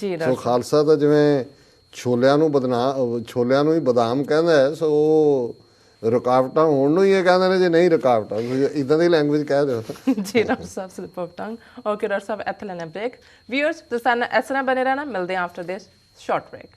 ਜੀ ਸੋ ਖਾਲਸਾ ਤਾਂ ਜਿਵੇਂ ਛੋਲਿਆਂ ਨੂੰ ਬਦਨਾਮ ਛੋਲਿਆਂ ਨੂੰ ਹੀ ਬਦਾਮ ਕਹਿੰਦਾ ਹੈ ਸੋ ਰੁਕਾਵਟਾਂ ਹੋਣ ਨੂੰ ਹੀ ਇਹ ਕਹਿੰਦੇ ਨੇ ਜੇ ਨਹੀਂ ਰੁਕਾਵਟਾਂ ਇਦਾਂ ਦੀ ਲੈਂਗੁਏਜ ਕਹਿ ਦਿਓ ਜੀ ਡਾਕਟਰ ਸਾਹਿਬ ਸਲਿਪ ਟੰਗ ਓਕੇ ਡਾਕਟਰ ਸਾਹਿਬ ਇੱਥੇ ਲੈਣਾ ਬ੍ਰੇਕ ਵੀਅਰਸ ਤੁਸੀਂ ਸਾਨੂੰ ਇਸ ਤਰ੍ਹਾਂ ਬਨੇ ਰਹਿਣਾ। ਮਿਲਦੇ ਆਫਟਰ ਦਿਸ ਸ਼ਾਰਟ ਬ੍ਰੇਕ